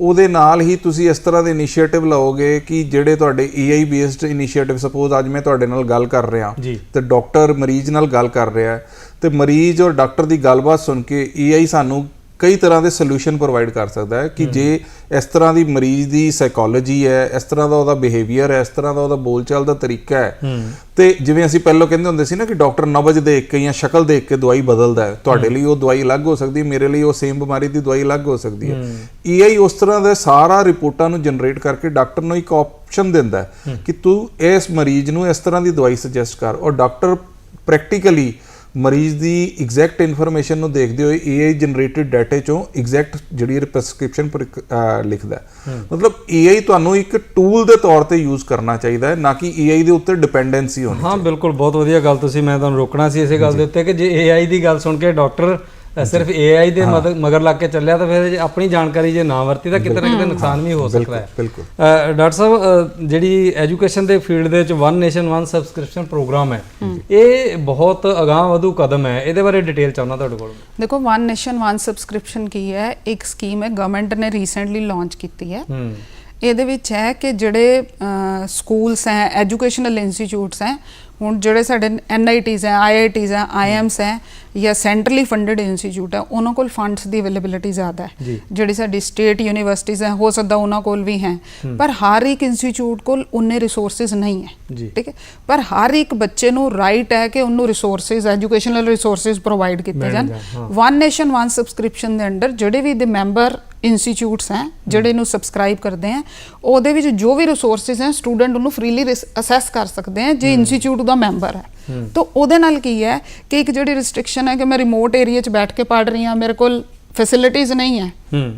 Speaker 2: ਉਹਦੇ ਨਾਲ ਹੀ ਤੁਸੀਂ ਇਸ ਤਰ੍ਹਾਂ ਦੇ ਇਨੀਸ਼ੀਏਟਿਵ ਲਓਗੇ ਕਿ ਜਿਹੜੇ ਤੁਹਾਡੇ AI ਬੇਸਡ ਇਨੀਸ਼ੀਏਟਿਵ ਸਪੋਜ਼ ਅੱਜ ਮੈਂ ਤੁਹਾਡੇ ਨਾਲ ਗੱਲ ਕਰ ਰਿਹਾ। ਤੇ ਡਾਕਟਰ ਮਰੀਜ਼ ਨਾਲ ਗੱਲ ਕਰ ਰਿਹਾ ਹੈ ਤੇ ਮਰੀਜ਼ ਔਰ ਡਾਕਟਰ ਦੀ ਗੱਲਬਾਤ ਸੁਣ ਕੇ AI ਸਾਨੂੰ ਕਈ ਤਰ੍ਹਾਂ ਦੇ ਸੋਲੂਸ਼ਨ ਪ੍ਰੋਵਾਈਡ ਕਰ ਸਕਦਾ ਹੈ ਕਿ ਜੇ ਇਸ ਤਰ੍ਹਾਂ ਦੀ ਮਰੀਜ਼ ਦੀ ਸਾਈਕੋਲੋਜੀ ਹੈ ਇਸ ਤਰ੍ਹਾਂ ਦਾ ਉਹਦਾ ਬਿਹੇਵੀਅਰ ਹੈ ਇਸ ਤਰ੍ਹਾਂ ਦਾ ਉਹਦਾ ਬੋਲਚਾਲ ਦਾ ਤਰੀਕਾ ਹੈ ਤੇ ਜਿਵੇਂ ਅਸੀਂ ਪਹਿਲਾਂ ਕਹਿੰਦੇ ਹੁੰਦੇ ਸੀ ਨਾ ਕਿ ਡਾਕਟਰ ਨਬਜ ਦੇਖ ਕੇ ਜਾਂ ਸ਼ਕਲ ਦੇਖ ਕੇ ਦਵਾਈ ਬਦਲਦਾ ਹੈ ਤੁਹਾਡੇ ਲਈ ਉਹ ਦਵਾਈ ਅਲੱਗ ਹੋ ਸਕਦੀ ਹੈ ਮੇਰੇ ਲਈ ਉਹ ਸੇਮ ਬਿਮਾਰੀ ਦੀ ਦਵਾਈ ਅਲੱਗ ਹੋ ਸਕਦੀ ਹੈ। AI ਉਸ ਤਰ੍ਹਾਂ ਦਾ ਸਾਰਾ ਰਿਪੋਰਟਾਂ ਨੂੰ ਜਨਰੇਟ ਕਰਕੇ ਡਾਕਟਰ ਨੂੰ ਇੱਕ ਆਪਸ਼ਨ ਦਿੰਦਾ ਕਿ ਤੂੰ ਇਸ ਮਰੀਜ਼ ਨੂੰ ਇਸ ਤਰ੍ਹਾਂ ਦੀ ਦਵਾਈ ਸੁਜੈਸਟ ਕਰ ਔਰ ਡਾਕਟਰ ਪ੍ਰੈਕਟੀਕਲੀ ਮਰੀਜ਼ ਦੀ ਐਗਜ਼ੈਕਟ ਇਨਫੋਰਮੇਸ਼ਨ ਨੂੰ ਦੇਖਦੇ ਹੋਏ AI ਜਨਰੇਟਡ ਡਾਟਾ ਚੋਂ ਐਗਜ਼ੈਕਟ ਜਿਹੜੀ ਪ੍ਰੈਸਕ੍ਰਿਪਸ਼ਨ ਲਿਖਦਾ ਮਤਲਬ AI ਤੁਹਾਨੂੰ ਇੱਕ ਟੂਲ ਦੇ ਤੌਰ ਤੇ ਯੂਜ਼ ਕਰਨਾ ਚਾਹੀਦਾ ਹੈ ਨਾ ਕਿ AI ਦੇ ਉੱਤੇ ਡਿਪੈਂਡੈਂਸੀ ਹੋਣੀ
Speaker 1: ਹਾਂ ਬਿਲਕੁਲ ਬਹੁਤ ਵਧੀਆ ਗੱਲ ਤੁਸੀਂ ਮੈਂ ਤੁਹਾਨੂੰ ਰੋਕਣਾ ਸੀ ਇਸੇ ਗੱਲ ਦੇ ਉੱਤੇ ਕਿ ਜੇ AI ਦੀ ਗੱਲ ਸੁਣ ਕੇ ਡਾਕਟਰ ਸਿਰਫ AI ਦੇ ਮਦਦ- ਮਗਰ ਲੱਗ ਕੇ ਚੱਲਿਆ ਤਾਂ ਫਿਰ ਆਪਣੀ ਜਾਣਕਾਰੀ ਜੇ ਨਾ ਵਰਤੀ ਤਾਂ ਕਿਤੇ ਨਾ ਕਿਤੇ ਨੁਕਸਾਨ ਵੀ ਹੋ ਸਕਦਾ ਹੈ।
Speaker 2: ਬਿਲਕੁਲ
Speaker 1: ਡਾਕਟਰ ਸਾਹਿਬ ਜਿਹੜੀ ਐਜੂਕੇਸ਼ਨ ਦੇ ਫੀਲਡ ਦੇ ਵਿੱਚ one nation one subscription program ਹੈ ਇਹ ਬਹੁਤ ਅਗਾਂਹ ਵਧੂ ਕਦਮ ਹੈ। ਇਹਦੇ ਬਾਰੇ ਡਿਟੇਲ ਚਾਹੁੰਦਾ ਤੁਹਾਡੇ ਕੋਲ?
Speaker 3: ਦੇਖੋ ਵਨ ਨੇਸ਼ਨ ਵਨ ਸਬਸਕ੍ਰਿਪਸ਼ਨ ਕੀ ਹੈ? ਇੱਕ ਸਕੀਮ ਹੈ ਗਵਰਨਮੈਂਟ ਨੇ ਰੀਸੈਂਟਲੀ ਲਾਂਚ ਕੀਤੀ ਹੈ।
Speaker 1: ਹੂੰ।
Speaker 3: ਇਹਦੇ ਵਿੱਚ ਹੈ ਕਿ ਜਿਹੜੇ ਸਕੂਲਸ ਹੈ ਐਜੂਕੇਸ਼ਨਲ ਇੰਸਟੀਚਿਊਟਸ ਹੈ ਹੁਣ ਜਿਹੜੇ ਸਾਡੇ ਐਨਆਈਟੀਜ਼ ਹੈ ਆਈਆਈਟੀਜ਼ ਹੈ ਆਈਐਮਸ ਹੈ ਜਾਂ ਸੈਂਟਰਲੀ ਫੰਡਡ ਇੰਸਟੀਚਿਊਟ ਹੈ ਉਹਨਾਂ ਕੋਲ ਫੰਡਸ ਦੀ ਅਵੇਲੇਬਿਲਿਟੀ ਜ਼ਿਆਦਾ ਹੈ। ਜਿਹੜੀ ਸਾਡੀ ਸਟੇਟ ਯੂਨੀਵਰਸਿਟੀਜ਼ ਹੈ ਹੋ ਸਕਦਾ ਉਹਨਾਂ ਕੋਲ ਵੀ ਹੈ ਪਰ ਹਰ ਇੱਕ ਇੰਸਟੀਚਿਊਟ ਕੋਲ ਉਨੇ ਰਿਸੋਰਸਸ ਨਹੀਂ ਹੈ। ਠੀਕ ਹੈ ਪਰ ਹਰ ਇੱਕ ਬੱਚੇ ਨੂੰ ਰਾਈਟ ਹੈ ਕਿ ਉਹਨੂੰ ਰਿਸੋਰਸਸ ਐਜੂਕੇਸ਼ਨਲ ਰਿਸੋਰਸਸ ਪ੍ਰੋਵਾਈਡ ਕੀਤੇ ਜਾਣ। ਵਨ ਨੇਸ਼ਨ ਵਨ ਸਬਸਕ੍ਰਿਪਸ਼ਨ ਦੇ ਅੰਡਰ ਜਿਹੜੇ ਵੀ ਦੇ ਮੈਂਬਰ ਇੰਸਟੀਚਿਊਟਸ ਹੈ ਜਿਹੜੇ ਨੂੰ ਸਬਸਕ੍ਰਾਈਬ ਕਰਦੇ ਆ ਉਹਦੇ ਵਿੱਚ ਜੋ ਵੀ ਰਿਸੋਰਸਸ ਹੈ ਸਟੂਡੈਂਟ ਉਹਨੂੰ ਫ੍ਰੀਲੀ ਅਸੈਸ ਕਰ ਸਕਦੇ ਆ ਜੇ ਇੰਸਟੀਚਿਊਟ ਦਾ ਮੈਂਬਰ ਹੈ। ਤਾਂ ਉਹਦੇ ਨਾਲ ਕੀ ਹੈ ਕਿ ਇੱਕ ਜਿਹੜੀ ਰਿਸਟ੍ਰਿਕਸ਼ਨ ਹੈ ਕਿ ਮੈਂ ਰਿਮੋਟ ਏਰੀਆ 'ਚ ਬੈਠ ਕੇ ਪੜ੍ਹ ਰਹੀ ਹਾਂ ਮੇਰੇ ਕੋਲ ਫੈਸਿਲਿਟੀਜ਼ ਨਹੀਂ ਹੂੰ।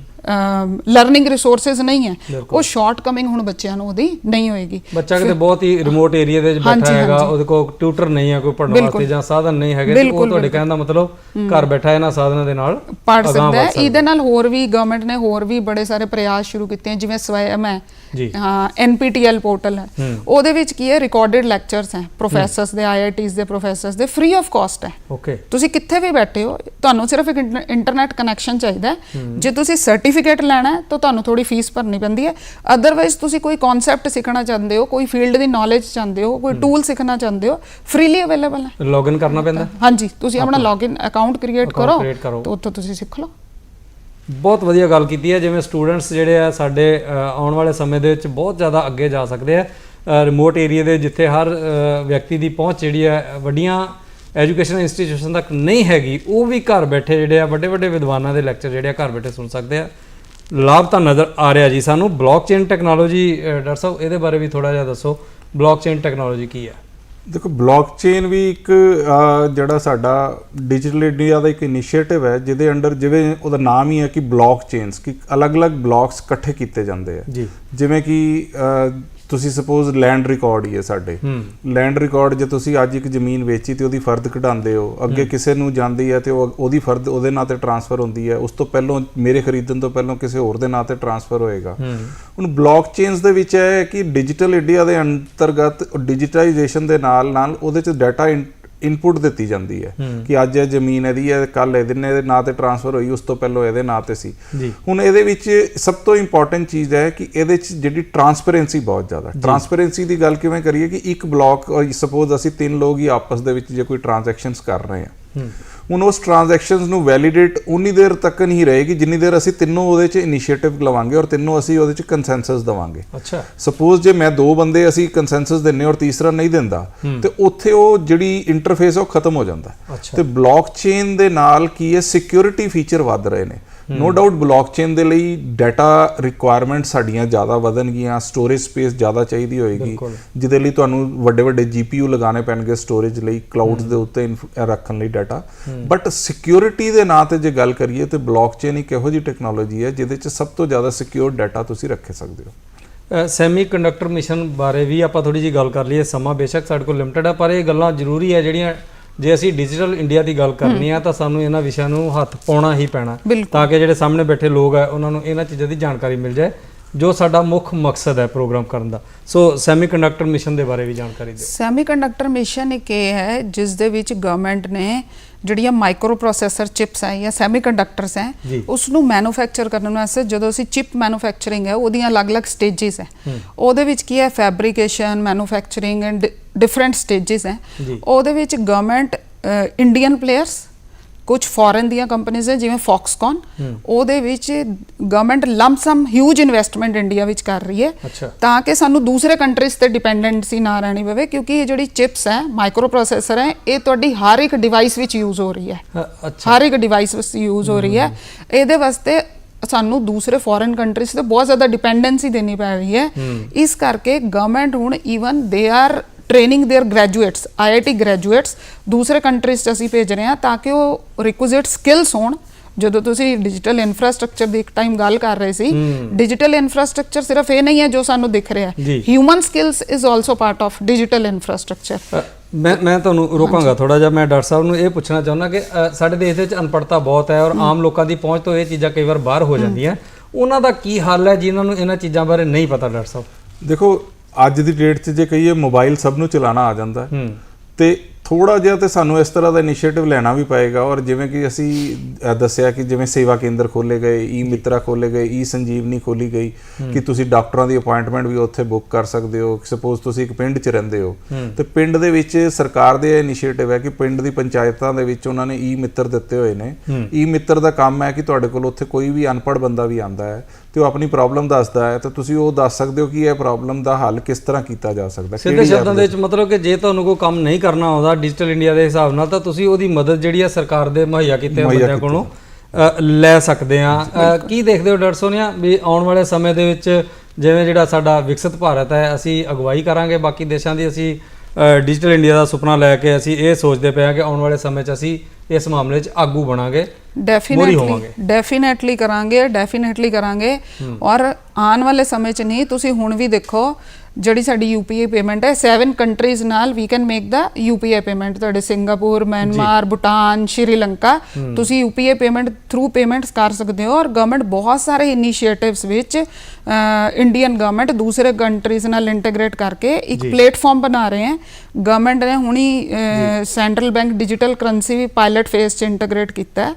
Speaker 3: ਲਰਨਿੰਗ ਰਿਸੋਰਸਸ ਨਹੀਂ ਹੈ। ਉਹ ਸ਼ਾਰਟ ਕਮਿੰਗ ਹੁਣ ਬੱਚਿਆਂ ਨੂੰ ਉਹਦੀ ਨਹੀਂ ਹੋਏਗੀ।
Speaker 1: ਬੱਚਾ ਕਿਤੇ ਬਹੁਤ ਹੀ ਰਿਮੋਟ ਏਰੀਆ ਦੇ ਵਿੱਚ ਬੈਠਾ ਹੈਗਾ। ਉਹਦੇ ਕੋਲ ਟਿਊਟਰ ਨਹੀਂ ਹੈ ਕੋਈ ਪੜ੍ਹਨ
Speaker 3: ਬਿਲਕੁਲ।
Speaker 1: ਵਾਸਤੇ ਜਾਂ ਸਾਧਨ ਨਹੀਂ ਹੈਗੇ ਤੇ ਉਹ ਤੁਹਾਡੇ ਕਹਿਣ ਦਾ ਮਤਲਬ ਘਰ ਬੈਠਾ ਇਹਨਾਂ ਸਾਧਨਾਂ ਦੇ ਨਾਲ
Speaker 3: ਪੜ ਸਕਦਾ ਹੈ। ਇਹਦੇ ਨਾਲ ਹੋਰ ਵੀ ਗਵਰਨਮੈਂਟ ਨੇ ਹੋਰ ਵੀ ਬੜੇ ਸਾਰੇ ਪ੍ਰਯਾਸ ਸ਼ੁਰੂ ਕੀਤੇ ਹਨ ਜਿਵੇਂ ਸਵੈਮ ਹੈ। ਹਾਂ ਐਨਪੀਟੀਐਲ ਪੋਰਟਲ ਹੈ। ਉਹਦੇ ਵਿੱਚ ਕੀ ਹੈ? ਰਿਕਾਰਡਡ ਲੈਕਚਰਸ ਹੈ। ਪ੍ਰੋਫੈਸਰਸ ਦੇ ਆਈਆਈਟੀਜ਼ ਦੇ ਪ੍ਰੋਫੈਸਰਸ ਦੇ ਫ੍ਰੀ ਆਫ ਕਾਸਟ ਹੈ।
Speaker 1: ਓਕੇ
Speaker 3: ਤੁਸੀਂ ਕਿੱਥੇ ਵੀ ਬੈਠੇ ਹੋ ਤੁਹਾਨੂੰ ਸਿਰਫ ਇੱਕ ਇੰਟਰਨੈਟ ਕਨੈਕਸ਼ਨ ਚਾਹੀਦਾ ਜੇ ਤੁਸੀਂ ਸਰਟੀਫਿਕੇਟ ਲੈਣਾ ਤਾਂ ਤੁਹਾਨੂੰ ਥੋੜੀ ਫੀਸ ਭਰਨੀ ਪੈਂਦੀ ਹੈ। ਅਦਰਵਾਈਜ਼ ਤੁਸੀਂ ਕੋਈ ਕਨਸੈਪਟ ਸਿੱਖਣਾ ਚਾਹੁੰਦੇ ਹੋ ਕੋਈ ਫੀਲਡ ਦੀ ਨੌਲੇਜ ਚਾਹੁੰਦੇ ਹੋ ਕੋਈ ਟੂਲ ਸਿੱਖਣਾ ਚਾਹੁੰਦੇ ਹੋ ਫ੍ਰੀਲੀ ਅਵੇਲੇਬਲ ਹੈ।
Speaker 1: ਲੌਗਇਨ ਕਰਨਾ ਪੈਂਦਾ
Speaker 3: ਹਾਂਜੀ ਤੁਸੀਂ ਆਪਣਾ ਲੌਗਇਨ ਅਕਾਊਂਟ ਕ੍ਰੀਏਟ ਕਰੋ। ਤਾਂ ਉੱਥੋਂ ਤੁਸੀਂ ਸਿੱਖ ਲਓ।
Speaker 1: ਬਹੁਤ ਵਧੀਆ ਗੱਲ ਕੀਤੀ ਹੈ ਜਿਵੇਂ ਸਟੂਡੈਂਟਸ ਜਿਹੜੇ ਆ ਸਾਡੇ ਆਉਣ ਵਾਲੇ ਸਮੇਂ ਦੇ ਵਿੱਚ ਬਹੁਤ ਜ਼ਿਆਦਾ ਅੱਗੇ ਜਾ ਸਕਦੇ ਆ। ਰਿਮੋਟ ਏਰੀਆ ਦੇ ਜਿੱਥੇ ਹਰ ਵਿਅਕਤੀ ਦੀ ਪਹੁੰਚ ਜਿਹੜੀ ਹੈ ਵੱਡੀਆਂ ਐਜੂਕੇਸ਼ਨ ਇੰਸਟੀਟਿਊਸ਼ਨ ਤੱਕ ਨਹੀਂ ਹੈਗੀ ਉਹ ਵੀ ਘਰ ਬੈਠੇ ਜਿਹੜੇ ਆ ਵੱਡੇ ਵੱਡੇ ਵਿਦਵਾਨਾਂ ਦੇ ਲੈਕਚਰ ਜਿਹੜੇ ਆ ਘਰ ਬੈਠੇ ਸੁਣ ਸਕਦੇ ਆ। ਲਾਭ ਤਾਂ ਨਜ਼ਰ ਆ ਰਿਹਾ ਜੀ ਸਾਨੂੰ। ਬਲੌਕਚੇਨ ਟੈਕਨੋਲੋਜੀ ਡਾਕਟਰ ਸਾਹਿਬ ਇਹਦੇ ਬਾਰੇ ਵੀ ਥੋੜਾ ਜਿਹਾ ਦੱਸੋ। ਬਲੌਕਚੇਨ ਟੈਕਨੋਲੋਜੀ ਕੀ ਹੈ
Speaker 2: ਦੇਖੋ ਬਲੌਕਚੇਨ ਵੀ ਇੱਕ ਜਿਹੜਾ ਸਾਡਾ ਡਿਜੀਟਲ ਇੰਡੀਆ ਦਾ ਇੱਕ ਇਨੀਸ਼ੀਏਟਿਵ ਹੈ ਜਿਹਦੇ ਅੰਡਰ ਜਿਵੇਂ ਉਹਦਾ ਨਾਮ ਹੀ ਹੈ ਕਿ ਬਲੌਕਚੇਨਸ ਕਿ ਅਲੱਗ-ਅਲੱਗ ਬਲੌਕਸ ਇਕੱਠੇ ਕੀਤੇ ਜਾਂਦੇ ਆ।
Speaker 1: ਜੀ।
Speaker 2: ਜਿਵੇਂ ਕਿ ਤੁਸੀਂ ਸਪੋਜ਼ ਲੈਂਡ ਰਿਕਾਰਡ ਹੀ ਹੈ ਸਾਡੇ। ਲੈਂਡ ਰਿਕਾਰਡ ਜੇ ਤੁਸੀਂ ਅੱਜ ਇੱਕ ਜ਼ਮੀਨ ਵੇਚੀ ਤੇ ਉਹਦੀ ਫਰਦ ਕਢਾਉਂਦੇ ਹੋ ਅੱਗੇ ਕਿਸੇ ਨੂੰ ਜਾਂਦੀ ਹੈ ਤੇ ਉਹ ਉਹਦੀ ਫਰਦ ਉਹਦੇ ਨਾਂ ਤੇ ਟਰਾਂਸਫਰ ਹੁੰਦੀ ਹੈ ਉਸ ਤੋਂ ਪਹਿਲਾਂ ਮੇਰੇ ਖਰੀਦਣ ਤੋਂ ਪਹਿਲਾਂ ਕਿਸੇ ਹੋਰ ਦੇ ਨਾਂ ਤੇ ਟਰਾਂਸਫਰ ਹੋਏਗਾ। ਹੁਣ ਬਲੌਕਚੇਨਸ ਦੇ ਵਿੱਚ ਹੈ ਕਿ ਡਿਜੀਟਲ ਇੰਡੀਆ ਦੇ ਅੰਤਰਗਤ ਡਿਜੀਟਾਈਜੇਸ਼ਨ ਦੇ ਨਾਲ ਨਾਲ ਉਹਦੇ ਚ ਡਾਟਾ ਇਨਪੁਟ ਦਿੱਤੀ ਜਾਂਦੀ ਹੈ ਕਿ ਅੱਜ ਇਹ ਜ਼ਮੀਨ ਇਹਦੀ ਹੈ ਕੱਲ ਇਹਦੇ ਨੇ ਇਹਦੇ ਨਾਂ ਤੇ ਟਰਾਂਸਫਰ ਹੋਈ ਉਸ ਤੋਂ ਪਹਿਲਾਂ ਇਹਦੇ ਨਾਂ ਤੇ ਸੀ। ਹੁਣ ਇਹਦੇ ਵਿੱਚ ਸਭ ਤੋਂ ਇੰਪੋਰਟੈਂਟ ਚੀਜ਼ ਹੈ ਕਿ ਇਹਦੇ ਚ ਜਿਹੜੀ ਟਰਾਂਸਪੇਰੈਂਸੀ ਬਹੁਤ ਜ਼ਿਆਦਾ ਟਰਾਂਸਪੇਰੈਂਸੀ ਦੀ ਗੱਲ ਕਿਵੇਂ ਕਰੀਏ ਕਿ ਇੱਕ ਬਲੌਕ ਸਪੋਜ਼ ਅਸੀਂ ਤਿੰਨ ਲੋਕ ਹੀ ਆਪਸ ਦੇ ਵਿੱਚ ਜੇ ਕੋਈ ਟ੍ਰਾਂਜੈਕਸ਼ਨਸ ਕਰ ਰਹੇ ਹੂੰ। ਹੁਣ ਉਸ ਟ੍ਰਾਂਜੈਕਸ਼ਨਸ ਨੂੰ ਵੈਲੀਡੇਟ ਉਨੀ ਦੇਰ ਤੱਕ ਨਹੀਂ ਰਹੇਗੀ ਜਿੰਨੀ ਦੇਰ ਅਸੀਂ ਤਿੰਨੋਂ ਉਹਦੇ 'ਚ ਇਨੀਸ਼ੀਏਟਿਵ ਲਵਾਂਗੇ ਔਰ ਤਿੰਨੋਂ ਅਸੀਂ ਉਹਦੇ 'ਚ ਕੰਸੈਂਸਸ ਦਵਾਂਗੇ।
Speaker 1: ਅੱਛਾ।
Speaker 2: ਸਪੋਜ਼ ਜੇ ਮੈਂ ਦੋ ਬੰਦੇ ਅਸੀਂ ਕੰਸੈਂਸਸ ਦਿੰਨੇ ਔਰ ਤੀਸਰਾ ਨਹੀਂ ਦਿੰਦਾ ਤੇ ਉੱਥੇ ਉਹ ਜਿਹੜੀ ਇੰਟਰਫੇਸ ਉਹ ਖਤਮ ਹੋ ਜਾਂਦਾ। ਤੇ ਬਲੌਕਚੇਨ ਦੇ ਨਾਲ ਕੀ ਹੈ? ਸਿਕਿਉਰਿਟੀ ਫੀਚਰ ਵੱਧ ਰਹੇ ਨੇ। ਨੋ ਡਾਊਟ ਬਲੌਕਚੇਨ ਦੇ ਲਈ ਡਾਟਾ ਰਿਕੁਆਇਰਮੈਂਟ ਸਾਡੀਆਂ ਜ਼ਿਆਦਾ ਵਧਣਗੀਆਂ ਸਟੋਰੇਜ ਸਪੇਸ ਜ਼ਿਆਦਾ ਚਾਹੀਦੀ ਹੋਏਗੀ। ਜਿਹਦੇ ਲਈ ਤੁਹਾਨੂੰ ਵੱਡੇ ਵੱਡੇ ਜੀਪੀਯੂ ਲਗਾਉਣੇ ਪੈਣਗੇ ਸਟੋਰੇਜ ਲਈ ਕਲਾਊਡਸ ਦੇ ਉੱਤੇ ਰੱਖਣ ਲਈ ਡਾਟਾ ਬਟ ਸਿਕਿਉਰਿਟੀ ਦੇ ਨਾਂ ਤੇ ਜੇ ਗੱਲ ਕਰੀਏ ਤੇ ਬਲੌਕਚੇਨ ਇੱਕ ਇਹੋ ਜਿਹੀ ਟੈਕਨੋਲੋਜੀ ਹੈ ਜਿਹਦੇ 'ਚ ਸਭ ਤੋਂ ਜ਼ਿਆਦਾ ਸਿਕਿਉਰ ਡਾਟਾ ਤੁਸੀਂ ਰੱਖ ਸਕਦੇ ਹੋ।
Speaker 1: ਸੈਮੀ ਕੰਡਕਟਰ ਮਿਸ਼ਨ ਬਾਰੇ ਵੀ ਆਪਾਂ ਥੋੜੀ ਜੀ ਗੱਲ ਕਰ ਲਈਏ। ਸਮਾਂ ਬੇਸ਼ੱਕ ਸਾਡੇ ਕੋਲ ਲਿਮਟਿਡ ਹੈ ਪਰ ਇਹ ਗੱਲਾਂ ਜ਼ਰੂਰੀ ਹੈ ਜਿਹੜੀਆਂ ਜੇ ਅਸੀਂ ਡਿਜੀਟਲ ਇੰਡੀਆ ਦੀ ਗੱਲ ਕਰਨੀ ਆ ਤਾਂ ਸਾਨੂੰ ਇਹਨਾਂ ਵਿਸ਼ਿਆਂ ਨੂੰ ਹੱਥ ਪਾਉਣਾ ਹੀ ਪੈਣਾ। ਤਾਂ ਕਿ ਜਿਹੜੇ ਸਾਹਮਣੇ ਬੈਠੇ ਲੋਕ ਹੈ ਉਹਨਾਂ ਨੂੰ ਇਹਨਾਂ ਚੀਜ਼ਾਂ ਦੀ ਜਾਣਕਾਰੀ ਮਿਲ ਜਾਏ ਜੋ ਸਾਡਾ ਮੁੱਖ ਮਕਸਦ ਹੈ ਪ੍ਰੋਗਰਾਮ ਕਰਨ ਦਾ। ਸੋ ਸੈਮੀ ਕੰਡਕਟਰ ਮਿਸ਼ਨ ਦੇ ਬਾਰੇ ਵੀ ਜਾਣਕਾਰੀ ਦਿਓ।
Speaker 3: ਸੈਮੀਕੰਡਕਟਰ ਮਿਸ਼ਨ ਇੱਕ ਇਹ ਹੈ ਜਿਸ ਦੇ ਵਿੱਚ ਗਵਰਨਮੈਂਟ ਨੇ ਜਿਹੜੀਆਂ ਮਾਈਕਰੋ ਪ੍ਰੋਸੈਸਰ ਚਿਪਸ ਹੈ ਜਾਂ ਸੈਮੀਕੰਡਕਟਰਸ ਹੈ। ਉਸ ਨੂੰ ਮੈਨੂਫੈਕਚਰ ਕਰਨ ਵਾਸਤੇ ਜਦੋਂ ਅਸੀਂ ਚਿਪ ਮੈਨੂਫੈਕਚਰਿੰਗ ਹੈ ਉਹਦੀਆਂ ਅਲੱਗ-ਅਲੱਗ ਸਟੇजेस ਹੈ। ਉਹਦੇ ਵਿੱਚ ਕੀ ਹੈ? Fabrication manufacturing and different stages ਹੈ। ਉਹਦੇ ਵਿੱਚ ਗਵਰਨਮੈਂਟ ਇੰਡੀਅਨ ਪਲੇਅਰਸ ਕੁਝ ਫੋਰਨ ਦੀਆਂ ਕੰਪਨੀਆਂ ਹੈ ਜਿਵੇਂ ਫੌਕਸਕਨ ਉਹਦੇ ਵਿੱਚ government lump sum huge investment India ਵਿੱਚ ਕਰ ਰਹੀ ਹੈ। ਤਾਂ ਕਿ ਸਾਨੂੰ ਦੂਸਰੇ ਕੰਟਰੀਜ਼ ਤੇ ਡਿਪੈਂਡੈਂਸੀ ਨਾ ਰਹਿਣੀ ਪਵੇ ਕਿਉਂਕਿ ਇਹ ਜਿਹੜੀ ਚਿਪਸ ਹੈ ਮਾਈਕਰੋ ਪ੍ਰੋਸੈਸਰ ਹੈ ਇਹ ਤੁਹਾਡੀ ਹਰ ਇੱਕ ਡਿਵਾਈਸ ਵਿੱਚ ਯੂਜ਼ ਹੋ ਰਹੀ ਹੈ। ਹਰ ਇੱਕ ਡਿਵਾਈਸ ਵਿੱਚ ਯੂਜ਼ ਹੋ ਰਹੀ ਹੈ। ਇਹਦੇ ਵਾਸਤੇ ਸਾਨੂੰ ਦੂਸਰੇ ਫੋਰਨ ਕੰਟਰੀਜ਼ ਤੇ ਬਹੁਤ ਜ਼ਿਆਦਾ ਡਿਪੈਂਡੈਂਸੀ ਦੇਣੀ ਪੈ ਰਹੀ ਹੈ। ਇਸ ਕਰਕੇ ਗਵਰਨਮੈਂਟ ਹੁਣ even they are Training there graduates IIT graduates ਦੂਸਰੇ ਕੰਟਰੀਜ਼ 'ਚ ਅਸੀਂ ਭੇਜ ਰਹੇ ਹਾਂ ਤਾਂ ਕਿ ਉਹ ਰਿਕੁਇਜ਼ਿਟ ਸਕਿੱਲਸ ਹੋਣ ਜਦੋਂ ਤੁਸੀਂ ਡਿਜੀਟਲ ਇਨਫਰਾਸਟ੍ਰਕਚਰ ਦੀ ਇੱਕ ਟਾਈਮ ਗੱਲ ਕਰ ਰਹੇ ਸੀ ਡਿਜੀਟਲ ਇਨਫਰਾਸਟ੍ਰਕਚਰ ਸਿਰਫ ਇਹ ਨਹੀਂ ਹੈ ਜੋ ਸਾਨੂੰ ਦਿਖ ਰਿਹਾ
Speaker 1: ਜੀ।
Speaker 3: ਹੈ human skills is also part of digital infrastructure
Speaker 1: ਅ, ਮੈਂ ਮੈਂ ਤੁਹਾਨੂੰ ਰੋਕਾਂਗਾ ਥੋੜਾ ਜਿਹਾ ਮੈਂ ਡਾਕਟਰ ਸਾਹਿਬ ਨੂੰ ਇਹ ਪੁੱਛਣਾ ਚਾਹੁੰਦਾ ਕਿ ਅ, ਸਾਡੇ ਦੇਸ਼ ਦੇ ਵਿੱਚ ਅਨਪੜਤਾ ਬਹੁਤ ਹੈ ਔਰ ਆਮ ਲੋਕਾਂ ਦੀ ਪਹੁੰਚ ਤੋਂ ਇਹ ਚੀਜ਼ਾਂ ਕਈ ਵਾਰ ਬਾਹਰ ਹੋ ਜਾਂਦੀਆਂ ਉਹਨਾਂ ਦਾ ਕੀ ਹੱਲ ਹੈ ਜਿਨ੍ਹਾਂ ਨੂੰ ਇਹਨਾਂ ਚੀਜ਼ਾਂ ਬਾਰੇ ਨਹੀਂ ਪਤਾ ਡਾਕਟਰ ਸਾਹਿਬ
Speaker 2: ਦੇਖੋ ਅੱਜ ਦੀ ਡੇਟ 'ਚ ਜੇ ਕਹੀਏ ਮੋਬਾਈਲ ਸਭ ਨੂੰ ਚਲਾਉਣਾ ਆ ਜਾਂਦਾ। ਹੈ। ਤੇ ਥੋੜਾ ਜਿਹਾ ਤੇ ਸਾਨੂੰ ਇਸ ਤਰ੍ਹਾਂ ਦਾ ਇਨੀਸ਼ੀਏਟਿਵ ਲੈਣਾ ਵੀ ਪਏਗਾ ਔਰ ਜਿਵੇਂ ਕਿ ਅਸੀਂ ਦੱਸਿਆ ਕਿ ਜਿਵੇਂ ਸੇਵਾ ਕੇਂਦਰ ਖੋਲੇ ਗਏ ਈ ਮਿੱਤਰਾ ਖੋਲੇ ਗਏ ਈ ਸੰਜੀਵਨੀ ਖੋਲੀ ਗਈ ਕਿ ਤੁਸੀਂ ਡਾਕਟਰਾਂ ਦੀ ਅਪਾਇੰਟਮੈਂਟ ਵੀ ਉੱਥੇ ਬੁੱਕ ਕਰ ਸਕਦੇ ਹੋ। ਸਪੋਜ਼ ਤੁਸੀਂ ਇੱਕ ਪਿੰਡ 'ਚ ਰਹਿੰਦੇ ਹੋ ਤੇ ਪਿੰਡ ਦੇ ਵਿੱਚ ਸਰਕਾਰ ਦੇ ਇਨੀਸ਼ੀਏਟਿਵ ਹੈ ਕਿ ਪਿੰਡ ਦੀ ਪੰਚਾਇਤਾਂ ਦੇ ਵਿੱਚ ਉਹਨਾਂ ਨੇ ਈ ਮਿੱਤਰ ਦਿੱਤੇ ਹੋਏ ਨੇ। ਈ ਮਿੱਤਰ ਦਾ ਕੰਮ ਹੈ ਕਿ ਤੁਹਾਡੇ ਕੋਲ ਉੱਥੇ ਕੋਈ ਵੀ ਅਨਪੜ੍ਹ ਬੰਦਾ ਵੀ ਆਂਦਾ ਹੈ। ਤੇ ਉਹ ਆਪਣੀ ਪ੍ਰੋਬਲਮ ਦੱਸਦਾ ਹੈ ਤਾਂ ਤੁਸੀਂ ਉਹ ਦੱਸ ਸਕਦੇ ਹੋ ਕਿ ਇਹ ਪ੍ਰੋਬਲਮ ਦਾ ਹੱਲ ਕਿਸ ਤਰ੍ਹਾਂ ਕੀਤਾ ਜਾ ਸਕਦਾ
Speaker 1: ਸਿੱਧੇ
Speaker 2: ਕਿਹੜੀ
Speaker 1: ਸ਼ਬਦਾਂ ਦੇ ਵਿੱਚ ਮਤਲਬ ਕਿ ਜੇ ਤੁਹਾਨੂੰ ਕੋਈ ਕੰਮ ਨਹੀਂ ਕਰਨਾ ਆਉਂਦਾ ਡਿਜੀਟਲ ਇੰਡੀਆ ਦੇ ਹਿਸਾਬ ਨਾਲ ਤਾਂ ਤੁਸੀਂ ਉਹਦੀ ਮਦਦ ਜਿਹੜੀ ਆ ਸਰਕਾਰ ਦੇ ਮੁਹੱਈਆ ਕੀਤੇ ਬੰਦਿਆਂ ਕੋਲੋਂ ਲੈ ਸਕਦੇ ਆ। ਕੀ ਦੇਖਦੇ ਹੋ ਡਾਕਟਰ ਸੋਨੀਆ ਵੀ ਆਉਣ ਵਾਲੇ ਸਮੇਂ ਦੇ ਵਿੱਚ ਜਿਵੇਂ ਜਿਹੜਾ ਸਾਡਾ ਵਿਕਸਿਤ ਭਾਰਤ ਹੈ ਅਸੀਂ ਅਗਵਾਈ ਕਰਾਂਗੇ ਬਾਕੀ ਦੇਸ਼ਾਂ ਦੀ ਅਸੀਂ ਡਿਜੀਟਲ ਇੰਡੀਆ ਦਾ ਸੁਪਨਾ ਲੈ ਕੇ ਅਸੀਂ ਇਹ ਸੋਚਦੇ ਪਏ ਹਾਂ ਕਿ ਆਉਣ ਵਾਲੇ ਸਮੇਂ 'ਚ ਅਸੀਂ ਇਸ ਮਾਮਲੇ 'ਚ ਆਗੂ ਬਣਾਂਗੇ ਮੋਹਰੀ
Speaker 3: ਡੈਫੀਨੇਟਲੀ
Speaker 1: ਹੋਵਾਂਗੇ।
Speaker 3: ਡੈਫੀਨੇਟਲੀ ਕਰਾਂਗੇ ਡੈਫੀਨੇਟਲੀ ਕਰਾਂਗੇ ਔਰ ਆਉਣ ਵਾਲੇ ਸਮੇਂ 'ਚ ਨਹੀਂ ਤੁਸੀਂ ਹੁਣ ਵੀ ਦੇਖੋ ਜਿਹੜੀ ਸਾਡੀ ਯੂਪੀਆਈ ਪੇਮੈਂਟ ਹੈ 7 ਕੰਟਰੀਜ਼ ਨਾਲ ਵੀ ਕੈਨ ਮੇਕ ਦਾ ਯੂਪੀਆਈ ਪੇਮੈਂਟ ਤੁਹਾਡੇ ਸਿੰਗਾਪੁਰ ਮਿਆਂਮਾਰ ਭੂਟਾਨ ਸ਼੍ਰੀਲੰਕਾ ਤੁਸੀਂ ਯੂਪੀਆਈ ਪੇਮੈਂਟ ਥਰੂ ਪੇਮੈਂਟਸ ਕਰ ਸਕਦੇ ਹੋ ਔਰ ਗਵਰਨਮੈਂਟ ਬਹੁਤ ਸਾਰੇ ਇਨੀਸ਼ੀਏਟਿਵਸ ਵਿੱਚ ਇੰਡੀਅਨ ਗਵਰਨਮੈਂਟ ਦੂਸਰੇ ਕੰਟਰੀਜ਼ ਨਾਲ ਇੰਟੀਗ੍ਰੇਟ ਕਰਕੇ ਇੱਕ ਪਲੇਟਫਾਰਮ ਬਣਾ ਰਹੇ ਹੈ। ਗਵਰਨਮੈਂਟ ਨੇ ਹੁਣੀ ਸੈਂਟਰਲ ਬੈਂਕ ਡਿਜੀਟਲ ਕਰੰਸੀ ਵੀ ਪਾਇਲਟ ਫੇਜ਼ 'ਚ ਇੰਟੀਗ੍ਰੇਟ ਕੀਤਾ ਹੈ।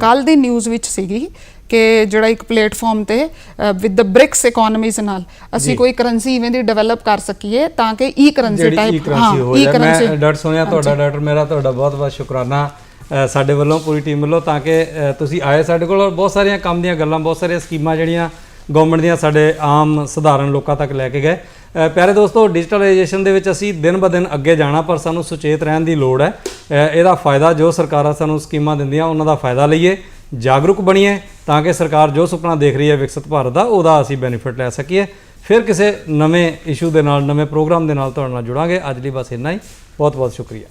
Speaker 3: ਕੱਲ ਦੀ ਨਿਊਜ਼ ਵਿੱਚ ਸੀਗੀ ਕਿ ਜਿਹੜਾ ਇੱਕ ਪਲੇਟਫਾਰਮ ਤੇ ਵਿਦ ਦ ਬ੍ਰਿਕਸ ਇਕਨੋਮੀਜ਼ ਨਾਲ ਅਸੀਂ ਕੋਈ ਕਰੰਸੀ ਇਵੇਂ ਦੀ ਡਿਵੈਲਪ ਕਰ ਸਕੀਏ ਤਾਂ ਕਿ e
Speaker 1: currency
Speaker 3: type
Speaker 1: e currency ਹੋ ਜਾਏ। ਮੈਂ ਡਾਕਟਰ ਸੋਨੀਆ ਤੁਹਾਡਾ ਡਾਕਟਰ ਮੇਰਾ ਤੁਹਾਡਾ ਬਹੁਤ ਬਹੁਤ ਸ਼ੁਕਰਾਨਾ ਸਾਡੇ ਵੱਲੋਂ ਪੂਰੀ ਟੀਮ ਵੱਲੋਂ ਤਾਂ ਕਿ ਤੁਸੀਂ ਆਏ ਸਾਡੇ ਕੋਲ ਔਰ ਬਹੁਤ ਸਾਰੀਆਂ ਕੰਮ ਦੀਆਂ ਗੱਲਾਂ ਬਹੁਤ ਸਾਰੀਆਂ ਸਕੀਮਾਂ ਜਿਹੜੀਆਂ ਗਵਰਨਮੈਂਟ ਦੀਆਂ ਸਾਡੇ ਆਮ ਸਧਾਰਨ ਲੋਕਾਂ ਤੱਕ ਲੈ ਕੇ ਗਏ। ਪਿਆਰੇ ਦੋਸਤੋ ਡਿਜੀਟਲਾਈਜੇਸ਼ਨ ਦੇ ਵਿੱਚ ਅਸੀਂ ਦਿਨ ਬ ਦਿਨ ਅੱਗੇ ਜਾਣਾ ਪਰ ਸਾਨੂੰ ਸੁਚੇਤ ਰਹਿਣ ਦੀ ਲੋੜ ਹੈ। ਇਹਦਾ ਫਾਇਦਾ ਜੋ ਸਰਕਾਰਾਂ ਸਾਨੂੰ ਸਕੀਮਾਂ ਦਿੰਦੀਆਂ ਉਹਨਾਂ ਦਾ ਫਾਇਦਾ ਲਈਏ। ਜਾਗਰੂਕ ਬਣੀਏ ਤਾਂ ਕਿ ਸਰਕਾਰ ਜੋ ਸੁਪਨਾ ਦੇਖ ਰਹੀ ਹੈ ਵਿਕਸਿਤ ਭਾਰਤ ਦਾ, ਉਹਦਾ ਅਸੀਂ ਬੈਨੀਫਿਟ ਲੈ ਸਕੀਏ। ਫਿਰ ਕਿਸੇ ਨਵੇਂ ਇਸ਼ੂ ਦੇ ਨਾਲ, ਨਵੇਂ ਪ੍ਰੋਗਰਾਮ ਦੇ ਨਾਲ ਤੁਹਾਡੇ ਨਾਲ ਜੁੜਾਂਗੇ। ਅੱਜ ਲਈ ਬਸ ਇੰਨਾ ਹੀ। ਬਹੁਤ ਬਹੁਤ ਸ਼ੁਕਰੀਆ।